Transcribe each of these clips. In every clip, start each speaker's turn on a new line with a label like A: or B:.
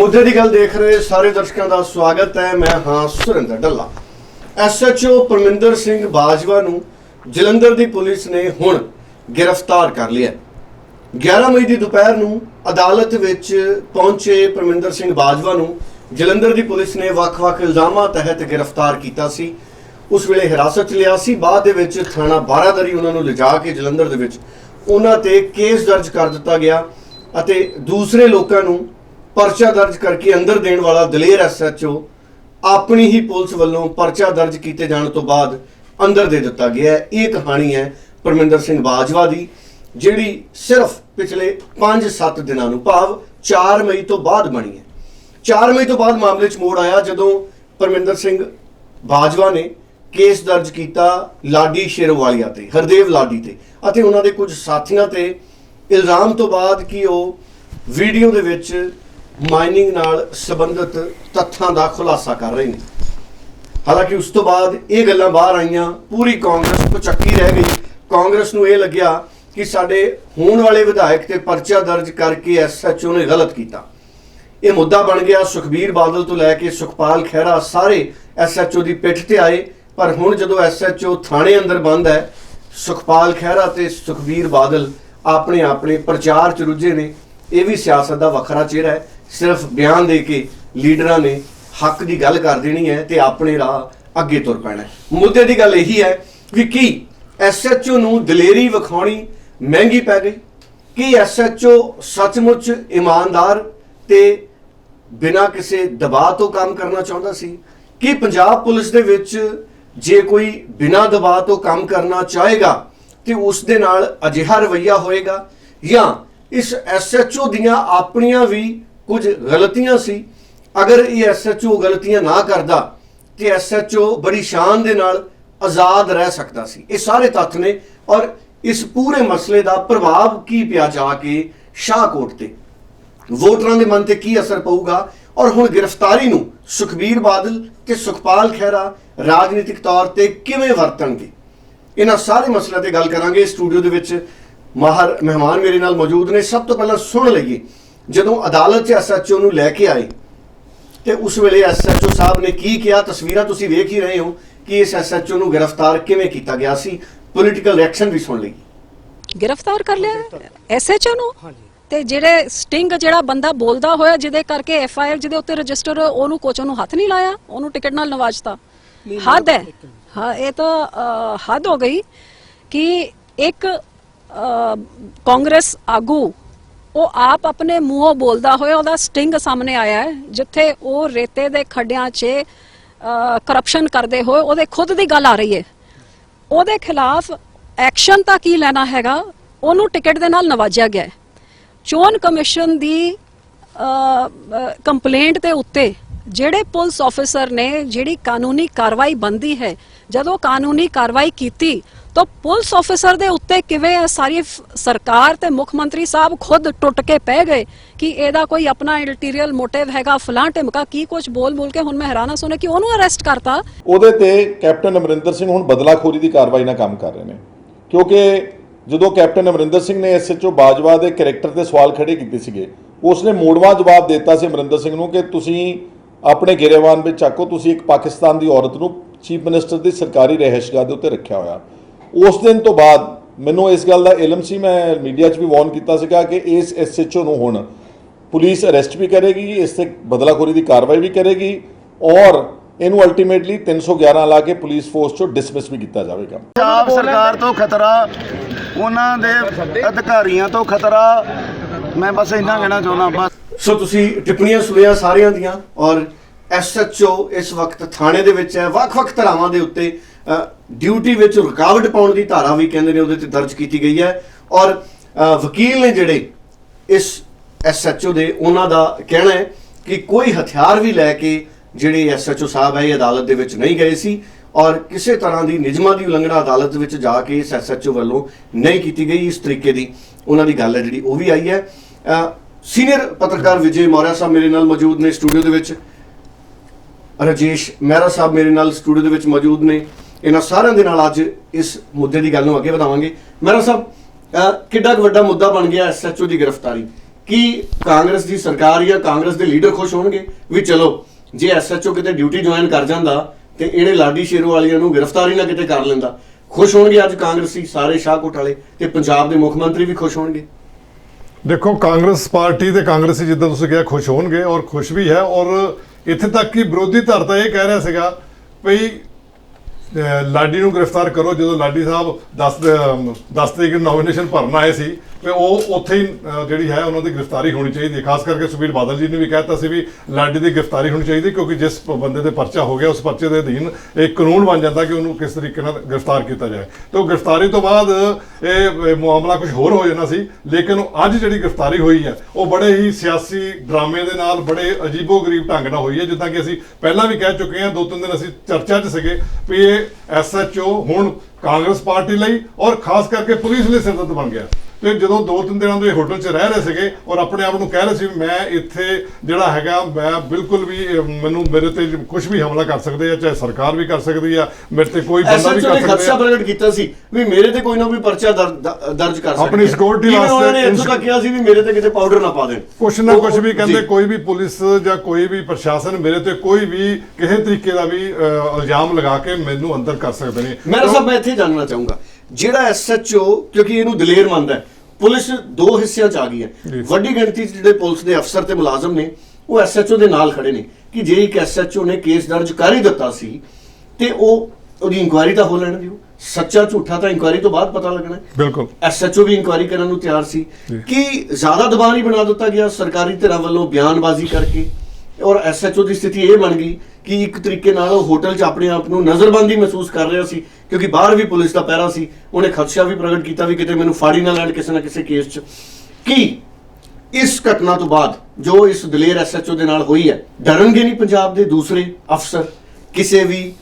A: ਮੁੱਦੇ ਦੀ ਗੱਲ ਦੇਖ ਰਹੇ ਸਾਰੇ ਦਰਸ਼ਕਾਂ ਦਾ ਸਵਾਗਤ ਹੈ। ਮੈਂ ਹਾਂ ਸੁਰਿੰਦਰ ਢੱਲਾ ਐਸਐਚਓ ਪਰਮਿੰਦਰ ਸਿੰਘ ਬਾਜਵਾ ਨੂੰ ਜਲੰਧਰ ਦੀ ਪੁਲਿਸ ਨੇ ਹੁਣ ਗ੍ਰਿਫਤਾਰ ਕਰ ਲਿਆ। 11 ਮਈ ਦੀ ਦੁਪਹਿਰ ਨੂੰ ਅਦਾਲਤ ਵਿੱਚ ਪਹੁੰਚੇ ਪਰਮਿੰਦਰ ਸਿੰਘ ਬਾਜਵਾ ਨੂੰ ਜਲੰਧਰ ਦੀ ਪੁਲਿਸ ਨੇ ਵੱਖ-ਵੱਖ ਇਲਜ਼ਾਮਾਂ ਤਹਿਤ ਗ੍ਰਿਫਤਾਰ ਕੀਤਾ ਸੀ। ਉਸ ਵੇਲੇ ਹਿਰਾਸਤ 'ਚ ਲਿਆ ਸੀ। ਬਾਅਦ ਦੇ ਵਿੱਚ ਥਾਣਾ ਬਾਰਾਦਰੀ ਉਹਨਾਂ ਨੂੰ ਲਿਜਾ ਕੇ ਜਲੰਧਰ ਦੇ ਵਿੱਚ ਉਹਨਾਂ ਤੇ ਕੇਸ ਦਰਜ ਕਰ ਦਿੱਤਾ ਗਿਆ ਅਤੇ ਦੂਸਰੇ ਲੋਕਾਂ ਨੂੰ ਪਰਚਾ ਦਰਜ ਕਰਕੇ ਅੰਦਰ ਦੇਣ ਵਾਲਾ ਦਲੇਰ ਐਸਐਚਓ ਆਪਣੀ ਹੀ ਪੁਲਿਸ ਵੱਲੋਂ ਪਰਚਾ ਦਰਜ ਕੀਤੇ ਜਾਣ ਤੋਂ ਬਾਅਦ ਅੰਦਰ ਦੇ ਦਿੱਤਾ ਗਿਆ ਹੈ। ਇਹ ਕਹਾਣੀ ਹੈ ਪਰਮਿੰਦਰ ਸਿੰਘ ਬਾਜਵਾ ਦੀ, ਜਿਹੜੀ ਸਿਰਫ ਪਿਛਲੇ 5-7 ਦਿਨਾਂ ਨੂੰ ਭਾਵ 4 ਮਈ ਤੋਂ ਬਾਅਦ ਬਣੀ ਹੈ। 4 ਮਈ ਤੋਂ ਬਾਅਦ ਮਾਮਲੇ 'ਚ ਮੋੜ ਆਇਆ ਜਦੋਂ ਪਰਮਿੰਦਰ ਸਿੰਘ ਬਾਜਵਾ ਨੇ ਕੇਸ ਦਰਜ ਕੀਤਾ ਲਾਡੀ ਸ਼ੇਰਵਾਲੀਆ ਤੇ, ਹਰਦੇਵ ਲਾਡੀ ਤੇ। ਅਤੇ ਉਹਨਾਂ ਦੇ ਕੁਝ ਸਾਥੀਆਂ ਤੇ ਇਲਜ਼ਾਮ ਤੋਂ ਬਾਅਦ ਕਿ ਉਹ ਵੀਡੀਓ ਦੇ ਵਿੱਚ ਮਾਈਨਿੰਗ ਨਾਲ ਸੰਬੰਧਿਤ ਤੱਥਾਂ ਦਾ ਖੁਲਾਸਾ ਕਰ ਰਹੇ ਨੇ। ਹਾਲਾਂਕਿ ਉਸ ਤੋਂ ਬਾਅਦ ਇਹ ਗੱਲਾਂ ਬਾਹਰ ਆਈਆਂ, ਪੂਰੀ ਕਾਂਗਰਸ ਪਚੱਕੀ ਰਹਿ ਗਈ। ਕਾਂਗਰਸ ਨੂੰ ਇਹ ਲੱਗਿਆ ਕਿ ਸਾਡੇ ਹੋਣ ਵਾਲੇ ਵਿਧਾਇਕ ਤੇ ਪਰਚਾ ਦਰਜ ਕਰਕੇ ਐਸਐਚਓ ਨੇ ਗਲਤ ਕੀਤਾ। ਇਹ ਮੁੱਦਾ ਬਣ ਗਿਆ, ਸੁਖਬੀਰ ਬਾਦਲ ਤੋਂ ਲੈ ਕੇ ਸੁਖਪਾਲ ਖਹਿਰਾ, ਸਾਰੇ ਐਸਐਚਓ ਦੀ ਪਿੱਠ ਤੇ ਆਏ। ਪਰ ਹੁਣ ਜਦੋਂ ਐਸਐਚਓ ਥਾਣੇ ਅੰਦਰ ਬੰਦ ਹੈ, ਸੁਖਪਾਲ ਖਹਿਰਾ ਤੇ ਸੁਖਬੀਰ ਬਾਦਲ ਆਪਣੇ ਆਪਣੇ ਪ੍ਰਚਾਰ ਚ ਰੁੱਝੇ ਨੇ। ਇਹ ਵੀ ਸਿਆਸਤ ਦਾ ਵੱਖਰਾ ਚਿਹਰਾ ਹੈ। ਸਿਰਫ ਬਿਆਨ ਦੇ ਕੇ ਲੀਡਰਾਂ ਨੇ ਹੱਕ ਦੀ ਗੱਲ ਕਰ ਦੇਣੀ ਹੈ ਤੇ ਆਪਣੇ ਰਾਹ ਅੱਗੇ ਤੁਰ ਪੈਣਾ ਮੁੱਦੇ ਦੀ ਗੱਲ ਇਹੀ ਹੈ ਕਿ ਕੀ ਐਸਐਚਓ ਨੂੰ ਦਲੇਰੀ ਵਿਖਾਉਣੀ ਮਹਿੰਗੀ ਪੈ ਗਈ? ਕੀ ਐਸਐਚਓ ਸੱਚਮੁੱਚ ਇਮਾਨਦਾਰ ਤੇ ਬਿਨਾਂ ਕਿਸੇ ਦਬਾਅ ਤੋਂ ਕੰਮ ਕਰਨਾ ਚਾਹੁੰਦਾ ਸੀ? ਕਿ ਪੰਜਾਬ ਪੁਲਿਸ ਦੇ ਵਿੱਚ ਜੇ ਕੋਈ ਬਿਨਾਂ ਦਬਾਅ ਤੋਂ ਕੰਮ ਕਰਨਾ ਚਾਹੇਗਾ ਤੇ ਉਸ ਦੇ ਨਾਲ ਅਜਿਹਾ ਰਵੱਈਆ ਹੋਏਗਾ? ਜਾਂ ਇਸ ਐਸਐਚਓ ਦੀਆਂ ਆਪਣੀਆਂ ਵੀ ਕੁਝ ਗਲਤੀਆਂ ਸੀ। ਅਗਰ ਇਹ ਐਸਐਚਓ ਗਲਤੀਆਂ ਨਾ ਕਰਦਾ, ਤੇ ਐਸਐਚਓ ਬੜੀ ਸ਼ਾਨ ਦੇ ਨਾਲ ਆਜ਼ਾਦ ਰਹਿ ਸਕਦਾ ਸੀ। ਇਹ ਸਾਰੇ ਤੱਥ ਨੇ ਔਰ ਇਸ ਪੂਰੇ ਮਸਲੇ ਦਾ ਪ੍ਰਭਾਵ ਕੀ ਪਿਆ ਜਾ ਕੇ ਸ਼ਾਹਕੋਟ ਤੇ? ਵੋਟਰਾਂ ਦੇ ਮਨ ਤੇ ਕੀ ਅਸਰ ਪਊਗਾ? ਔਰ ਹੁਣ ਗ੍ਰਿਫਤਾਰੀ ਨੂੰ ਸੁਖਬੀਰ ਬਾਦਲ ਤੇ ਸੁਖਪਾਲ ਖਹਿਰਾ ਰਾਜਨੀਤਿਕ ਤੌਰ ਤੇ ਕਿਵੇਂ ਵਰਤਣਗੇ? ਇਹਨਾਂ ਸਾਰੇ ਮਸਲਿਆਂ ਤੇ ਗੱਲ ਕਰਾਂਗੇ। ਸਟੂਡੀਓ ਦੇ ਵਿੱਚ ਮਾਹਰ ਮਹਿਮਾਨ ਮੇਰੇ ਨਾਲ ਮੌਜੂਦ ਨੇ। ਸਭ ਤੋਂ ਪਹਿਲਾਂ ਸੁਣ ਲਈਏ ਜਦੋਂ ਅਦਾਲਤ 'ਚ ਐਸਐਚਓ ਨੂੰ ਲੈ ਕੇ ਆਏ ਤੇ ਉਸ ਵੇਲੇ ਐਸਐਚਓ ਸਾਹਿਬ ਨੇ ਕੀ ਕਿਹਾ? ਤਸਵੀਰਾਂ ਤੁਸੀਂ ਵੇਖ ਹੀ ਰਹੇ ਹੋ ਕਿ ਇਸ ਐਸਐਚਓ ਨੂੰ ਗ੍ਰਿਫਤਾਰ ਕਿਵੇਂ ਕੀਤਾ ਗਿਆ ਸੀ। ਪੋਲੀਟੀਕਲ ਰਿਐਕਸ਼ਨ ਵੀ ਸੁਣ ਲਈ।
B: ਗ੍ਰਿਫਤਾਰ ਕਰ ਲਿਆ ਐਸਐਚਓ ਨੂੰ? ਤੇ ਜਿਹੜੇ ਸਟਿੰਗ ਜਿਹੜਾ ਬੰਦਾ ਬੋਲਦਾ ਹੋਇਆ ਜਿਹਦੇ ਕਰਕੇ ਐਫਆਈਆਰ ਜਿਹਦੇ ਉੱਤੇ ਰਜਿਸਟਰ ਉਹਨੂੰ ਕੋਚ ਨੂੰ ਹੱਥ ਨਹੀਂ ਲਾਇਆ ਉਹਨੂੰ ਟਿਕਟ ਨਾਲ ਨਵਾਜਤਾ। ਹੱਦ ਹੈ। ਹਾਂ ਇਹ ਤਾਂ ਹੱਦ ਹੋ ਗਈ ਕਿ ਇੱਕ ਕਾਂਗਰਸ ਆਗੂ ਉਹ ਆਪ ਆਪਣੇ ਮੂੰਹੋਂ ਬੋਲਦਾ ਹੋਇਆ, ਉਹਦਾ ਸਟਿੰਗ ਸਾਹਮਣੇ ਆਇਆ ਹੈ, ਜਿੱਥੇ ਉਹ ਰੇਤੇ ਦੇ ਖੱਡਿਆਂ 'ਚ ਕਰਪਸ਼ਨ ਕਰਦੇ ਹੋਏ ਉਹਦੇ ਖੁਦ ਦੀ ਗੱਲ ਆ ਰਹੀ ਹੈ। ਉਹਦੇ ਖਿਲਾਫ ਐਕਸ਼ਨ ਤਾਂ ਕੀ ਲੈਣਾ ਹੈਗਾ? ਉਹਨੂੰ ਟਿਕਟ ਦੇ ਨਾਲ ਨਵਾਜਿਆ ਗਿਆ ਹੈ। ਚੋਣ ਕਮਿਸ਼ਨ ਦੀ ਕੰਪਲੇਂਟ ਦੇ ਉੱਤੇ ਜਿਹੜੇ ਪੁਲਿਸ ਆਫੀਸਰ ਨੇ ਜਿਹੜੀ ਕਾਨੂੰਨੀ ਕਾਰਵਾਈ ਬੰਦੀ ਹੈ, ਜਦੋਂ ਕਾਨੂੰਨੀ ਕਾਰਵਾਈ ਕੀਤੀ ਤਾਂ ਪੁਲਿਸ ਅਫਸਰ ਦੇ ਉੱਤੇ ਕਿਵੇਂ ਇਹ ਸਾਰੀ ਸਰਕਾਰ ਤੇ ਮੁੱਖ ਮੰਤਰੀ ਸਾਹਿਬ ਖੁਦ ਟੁੱਟ ਕੇ ਪੈ ਗਏ ਕਿ ਇਹਦਾ ਕੋਈ ਆਪਣਾ ਇਲਟੀਰੀਅਲ ਮੋਟਿਵ ਹੈਗਾ, ਫਲਾਂ ਟਿਮਕਾ ਕੀ ਕੁਝ ਬੋਲ ਬੋਲ ਕੇ ਹੁਣ ਮੈਂ ਹੈਰਾਨਾ ਸੁਣਿਆ ਕਿ ਉਹਨੂੰ ਅਰੈਸਟ ਕਰਤਾ।
C: ਉਹਦੇ ਤੇ ਕੈਪਟਨ ਅਮਰਿੰਦਰ ਸਿੰਘ ਹੁਣ ਬਦਲਾਖੋਰੀ ਦੀ ਕਾਰਵਾਈ ਨਾਲ ਕੰਮ ਕਰ ਰਹੇ ਨੇ। ਕਿਉਂਕਿ ਜਦੋਂ ਕੈਪਟਨ ਅਮਰਿੰਦਰ ਸਿੰਘ ਨੇ ਐਸਐਚਓ ਬਾਜਵਾ ਦੇ ਕੈਰੈਕਟਰ ਤੇ ਸਵਾਲ ਖੜੇ ਕੀਤੇ ਸੀਗੇ, ਉਸਨੇ ਮੋੜਵਾ ਜਵਾਬ ਦਿੱਤਾ ਸੀ ਅਮਰਿੰਦਰ ਸਿੰਘ ਨੂੰ ਕਿ ਤੁਸੀਂ ਆਪਣੇ ਗੇਰੇਵਾਨ ਵਿੱਚ ਚੱਕੋ, ਤੁਸੀਂ ਇੱਕ ਪਾਕਿਸਤਾਨ ਦੀ ਔਰਤ ਨੂੰ ਚੀਫ ਮਿਨਿਸਟਰ ਦੀ ਸਰਕਾਰੀ ਰਹਿائشਗਾਹ ਦੇ ਉੱਤੇ ਰੱਖਿਆ ਹੋਇਆ। ਉਸ ਦਿਨ ਤੋਂ ਬਾਅਦ ਮੈਨੂੰ ਇਸ ਗੱਲ ਦਾ ਇਲਮ ਸੀ ਮੈਂ ਮੀਡੀਆ 'ਚ ਵੀ ਵਾਰਨ ਕੀਤਾ ਸੀਗਾ ਕਿ ਇਸ ਐਸਐਚਓ ਨੂੰ ਹੁਣ ਪੁਲਿਸ ਅਰੈਸਟ ਵੀ ਕਰੇਗੀ ਇਸ ਤੇ ਬਦਲਾਖੋਰੀ ਦੀ ਕਾਰਵਾਈ ਵੀ ਕਰੇਗੀ ਔਰ ਇਹਨੂੰ ਅਲਟੀਮੇਟਲੀ 311 ਲਾ ਕੇ ਪੁਲਿਸ ਫੋਰਸ ਚੋਂ ਡਿਸਮਿਸ ਵੀ ਕੀਤਾ ਜਾਵੇਗਾ।
D: ਪੰਜਾਬ ਸਰਕਾਰ ਤੋਂ ਖਤਰਾ ਉਹਨਾਂ ਦੇ ਅਧਿਕਾਰੀਆਂ ਤੋਂ ਖਤਰਾ। ਮੈਂ ਬਸ ਇੰਨਾ ਕਹਿਣਾ ਚਾਹੁੰਦਾ ਬਸ।
A: ਸੋ ਤੁਸੀਂ ਟਿੱਪਣੀਆਂ ਸੁਣੀਆਂ ਸਾਰਿਆਂ ਦੀਆਂ ਔਰ ਐਸਐਚਓ ਇਸ ਵਕਤ ਥਾਣੇ ਦੇ ਵਿੱਚ ਹੈ ਵੱਖ-ਵੱਖ ਧਰਾਵਾਂ ਦੇ ਉੱਤੇ ਡਿਊਟੀ ਵਿੱਚ ਰੁਕਾਵਟ ਪਾਉਣ ਦੀ ਧਾਰਾ ਵੀ ਕਹਿੰਦੇ ਨੇ ਉਹਦੇ ਤੇ ਦਰਜ ਕੀਤੀ ਗਈ ਹੈ। ਔਰ ਵਕੀਲ ਨੇ ਜਿਹੜੇ ਇਸ ਐਸਐਚਓ ਦੇ ਉਹਨਾਂ ਦਾ ਕਹਿਣਾ ਹੈ ਕਿ ਕੋਈ ਹਥਿਆਰ ਵੀ ਲੈ ਕੇ ਜਿਹੜੇ ਐਸਐਚਓ ਸਾਹਿਬ ਹੈ, ਇਹ ਅਦਾਲਤ ਦੇ ਵਿੱਚ ਨਹੀਂ ਗਏ ਸੀ। ਔਰ ਕਿਸੇ ਤਰ੍ਹਾਂ ਦੀ ਨਿਯਮਾਂ ਦੀ ਉਲੰਘਣਾ ਅਦਾਲਤ ਵਿੱਚ ਜਾ ਕੇ ਇਸ ਐਸਐਚਓ ਵੱਲੋਂ ਨਹੀਂ ਕੀਤੀ ਗਈ। ਇਸ ਤਰੀਕੇ ਦੀ ਉਹਨਾਂ ਦੀ ਗੱਲ ਹੈ ਜਿਹੜੀ, ਉਹ ਵੀ ਆਈ ਹੈ। ਸੀਨੀਅਰ ਪੱਤਰਕਾਰ ਵਿਜੇ ਮੌਰਿਆ ਸਾਹਿਬ ਮੇਰੇ ਨਾਲ ਮੌਜੂਦ ਨੇ ਸਟੂਡੀਓ ਦੇ ਵਿੱਚ। ਰਜੇਸ਼ ਮਹਿਰਾ ਸਾਹਿਬ ਮੇਰੇ ਨਾਲ ਸਟੂਡੀਓ ਦੇ ਵਿੱਚ ਮੌਜੂਦ ਨੇ। ਇਹਨਾਂ ਸਾਰਿਆਂ ਦੇ ਨਾਲ ਅੱਜ ਇਸ ਮੁੱਦੇ ਦੀ ਗੱਲ ਨੂੰ ਅੱਗੇ ਵਧਾਵਾਂਗੇ। ਮਹਿਰਾ ਸਾਹਿਬ ਕਿੱਡਾ ਕੁ ਵੱਡਾ ਮੁੱਦਾ ਬਣ ਗਿਆ ਐਸਐਚਓ ਦੀ ਗ੍ਰਿਫਤਾਰੀ। ਕੀ ਕਾਂਗਰਸ ਦੀ ਸਰਕਾਰ ਜਾਂ ਕਾਂਗਰਸ ਦੇ ਲੀਡਰ ਖੁਸ਼ ਹੋਣਗੇ? ਵੀ ਚਲੋ, ਜੇ ਐਸਐਚਓ ਕਿਤੇ ਡਿਊਟੀ ਜੁਆਇਨ ਕਰ ਜਾਂਦਾ ਤੇ ਇਹਨੇ ਲਾਡੀ ਸ਼ੇਰੋ ਵਾਲੀਆਂ ਨੂੰ ਗ੍ਰਿਫਤਾਰੀ ਨਾ ਕਿਤੇ ਕਰ ਲੈਂਦਾ, ਖੁਸ਼ ਹੋਣਗੇ ਅੱਜ ਕਾਂਗਰਸੀ ਸਾਰੇ ਸ਼ਾਹਕੋਟ ਵਾਲੇ ਤੇ ਪੰਜਾਬ ਦੇ ਮੁੱਖ ਮੰਤਰੀ ਵੀ ਖੁਸ਼ ਹੋਣਗੇ?
E: ਦੇਖੋ, ਕਾਂਗਰਸ ਪਾਰਟੀ ਤੇ ਕਾਂਗਰਸੀ ਜਿੱਦਾਂ ਤੁਸੀਂ ਕਿਹਾ ਖੁਸ਼ ਹੋਣਗੇ ਔਰ ਖੁਸ਼ ਵੀ ਹੈ ਔਰ ਇੱਥੇ ਤੱਕ ਕਿ ਵਿਰੋਧੀ ਧਿਰ ਤਾਂ ਇਹ ਕਹਿ ਰਿਹਾ ਸੀਗਾ, ਭਈ ਲਾਡੀ ਨੂੰ ਗ੍ਰਿਫਤਾਰ ਕਰੋ ਜਦੋਂ ਲਾਡੀ ਸਾਹਿਬ 10 10 ਤਰੀਕ ਨੂੰ ਨੋਮੀਨੇਸ਼ਨ ਭਰਨ ਆਏ ਸੀ। ਤੇ ਉਹ ਉੱਥੇ ਹੀ ਅਹ, ਜਿਹੜੀ ਹੈ ਉਹਨਾਂ ਦੀ ਗ੍ਰਿਫਤਾਰੀ ਹੋਣੀ ਚਾਹੀਦੀ ਹੈ। ਖਾਸ ਕਰਕੇ ਸੁਖਬੀਰ ਬਾਦਲ ਜੀ ਨੇ ਵੀ ਕਹਿਤਾ ਸੀ ਵੀ ਲਾਡੀ ਦੀ ਗ੍ਰਿਫਤਾਰੀ ਹੋਣੀ ਚਾਹੀਦੀ ਕਿਉਂਕਿ ਜਿਸ ਪ- ਬੰਦੇ 'ਤੇ ਪਰਚਾ ਹੋ ਗਿਆ ਉਸ ਪਰਚੇ ਦੇ ਅਧੀਨ ਇੱਕ ਕਾਨੂੰਨ ਬਣ ਜਾਂਦਾ ਕਿ ਉਹਨੂੰ ਕਿਸ ਤਰੀਕੇ ਨਾਲ ਗ੍ਰਿਫਤਾਰ ਕੀਤਾ ਜਾਏ ਤੇ ਉਹ ਗ੍ਰਿਫਤਾਰੀ ਤੋਂ ਬਾਅਦ ਇਹ ਇਹ ਮਾਮਲਾ ਕੁਝ ਹੋਰ ਹੋ ਜਾਣਾ ਸੀ ਲੇਕਿਨ ਉਹ ਅੱਜ ਜਿਹੜੀ ਗ੍ਰਿਫਤਾਰੀ ਹੋਈ ਹੈ ਉਹ ਬੜੇ ਹੀ ਸਿਆਸੀ ਡਰਾਮੇ ਦੇ ਨਾਲ ਬੜੇ ਅਜੀਬੋ-ਗਰੀਬ ਢੰਗ ਨਾਲ ਹੋਈ ਹੈ ਜਿੱਦਾਂ ਕਿ ਅਸੀਂ ਪਹਿਲਾਂ ਵੀ ਕਹਿ ਚੁੱਕੇ ਹਾਂ ਦੋ ਤਿੰਨ ਦਿਨ ਅਸੀਂ ਚਰਚਾ 'ਚ ਸੀਗੇ ਵੀ ਇਹ ਐਸਐਚਓ ਹੁਣ ਕਾਂਗਰਸ ਪਾਰਟੀ ਲਈ ਔਰ ਖਾਸ ਕਰਕੇ ਪੁਲਿਸ ਲਈ ਸਿਰਦਰਦ ਬਣ ਗਿਆ ਤੇ ਜਦੋਂ ਦੋ ਤਿੰਨ ਦਿਨਾਂ ਤੋਂ ਇਹ ਹੋਟਲ 'ਚ ਰਹਿ ਰਹੇ ਸੀਗੇ ਔਰ ਆਪਣੇ ਆਪ ਨੂੰ ਕਹਿ ਰਹੇ ਸੀ ਵੀ ਮੈਂ ਇੱਥੇ ਜਿਹੜਾ ਹੈਗਾ ਮੈਂ ਬਿਲਕੁਲ ਵੀ ਮੈਨੂੰ ਮੇਰੇ ਤੇ ਕੁਝ ਵੀ ਹਮਲਾ ਕਰ ਸਕਦੇ ਆ ਚਾਹੇ ਸਰਕਾਰ ਵੀ ਕਰ ਸਕਦੀ ਆ ਮੇਰੇ ਤੇ ਕੋਈ ਬੰਦਾ ਵੀ
A: ਐਸਐਚਓ ਨੇ
E: ਕਰ
A: ਖਦਸ਼ਾ
E: ਸਕਦਾ
A: ਪ੍ਰਗਟ ਕੀਤਾ ਸੀ ਵੀ ਮੇਰੇ ਤੇ ਕੋਈ ਨਾ ਕੋਈ ਪਰਚਾ ਦਰਜ ਕਰ ਸਕਦੇ
E: ਆਪਣੀ
A: ਜਿਵੇਂ
E: ਵਾਸਤੇ
A: ਉਹਨਾਂ ਨੇ ਇੱਥੋਂ ਤੱਕ ਕਿਹਾ ਸੀ ਵੀ ਮੇਰੇ ਤੇ ਕਿਤੇ ਪਾਊਡਰ ਨਾ ਪਾ ਦੇਣ?
E: ਕੁਛ ਨਾ ਕੁਛ ਵੀ ਕਹਿੰਦੇ। ਕੋਈ ਵੀ ਪੁਲਿਸ ਜਾਂ ਕੋਈ ਵੀ ਪ੍ਰਸ਼ਾਸਨ ਮੇਰੇ ਤੇ ਕੋਈ ਵੀ ਕਿਸੇ ਤਰੀਕੇ ਦਾ ਵੀ ਇਲਜ਼ਾਮ ਲਗਾ ਕੇ ਮੈਨੂੰ ਅੰਦਰ ਕਰ ਸਕਦੇ ਨੇ।
A: ਮੇਰਾ ਸਾਹਿਬ ਮੈਂ ਇੱਥੇ ਜਾਣਨਾ ਚਾਹੂੰਗਾ। ਜਿਹੜਾ ਐਸਐਚਓ ਕਿਉਂਕਿ ਇਹਨੂੰ ਦਲੇਰ ਮੰਨਦਾ ਹੈ ਪੁਲਿਸ ਦੋ ਹਿੱਸਿਆਂ ਚ ਆ ਗਈ ਹੈ। ਵੱਡੀ ਗਿਣਤੀ ਚ ਜਿਹੜੇ ਪੁਲਿਸ ਦੇ ਅਫਸਰ ਤੇ ਮੁਲਾਜ਼ਮ ਨੇ ਉਹ ਐਸਐਚਓ ਦੇ ਨਾਲ ਖੜੇ ਨੇ ਕਿ ਜੇ ਇੱਕ ਐਸਐਚਓ ਨੇ ਕੇਸ ਦਰਜ ਕਰ ਹੀ ਦਿੱਤਾ ਸੀ ਤੇ ਉਹ ਉਹਦੀ ਇਨਕੁਆਇਰੀ ਤਾਂ ਹੋ ਲੈਣ ਦਿਓ। ਸੱਚਾ ਝੂਠਾ ਤਾਂ ਇਨਕੁਆਇਰੀ ਤੋਂ ਬਾਅਦ ਪਤਾ ਲੱਗਣਾ ਹੈ।
E: ਬਿਲਕੁਲ।
A: ਐਸਐਚਓ ਵੀ ਇਨਕੁਆਇਰੀ ਕਰਨ ਨੂੰ ਤਿਆਰ ਸੀ। ਕਿ ਜ਼ਿਆਦਾ ਦਬਾਅ ਨਹੀਂ ਬਣਾ ਦਿੱਤਾ ਗਿਆ ਸਰਕਾਰੀ ਧਿਰਾਂ ਵੱਲੋਂ ਬਿਆਨਬਾਜ਼ੀ ਕਰਕੇ। ਔਰ ਐਸਐਚਓ ਦੀ ਸਥਿਤੀ ਇਹ ਬਣ ਗਈ ਕਿ ਇੱਕ ਤਰੀਕੇ ਨਾਲ ਉਹ ਹੋਟਲ 'ਚ ਆਪਣੇ ਆਪ ਨੂੰ ਨਜ਼ਰਬੰਦੀ ਮਹਿਸੂਸ ਕਰ ਰਿਹਾ ਸੀ ਕਿਉਂਕਿ ਬਾਹਰ ਵੀ ਪੁਲਿਸ ਦਾ ਪਹਿਰਾ ਸੀ, ਉਹਨੇ ਖਦਸ਼ਾ ਵੀ ਪ੍ਰਗਟ ਕੀਤਾ ਵੀ ਕਿਤੇ ਮੈਨੂੰ ਫਾੜੀ ਨਾ ਲੈਣ ਕਿਸੇ ਨਾ ਕਿਸੇ ਕੇਸ 'ਚ। ਕੀ? ਇਸ ਘਟਨਾ ਤੋਂ ਬਾਅਦ ਜੋ ਇਸ ਦਲੇਰ ਐਸਐਚਓ ਦੇ ਨਾਲ ਹੋਈ ਹੈ, ਡਰਨਗੇ ਨਹੀਂ ਪੰਜਾਬ ਦੇ ਦੂਸਰੇ ਅਫਸਰ? ਕਿਸੇ ਵੀ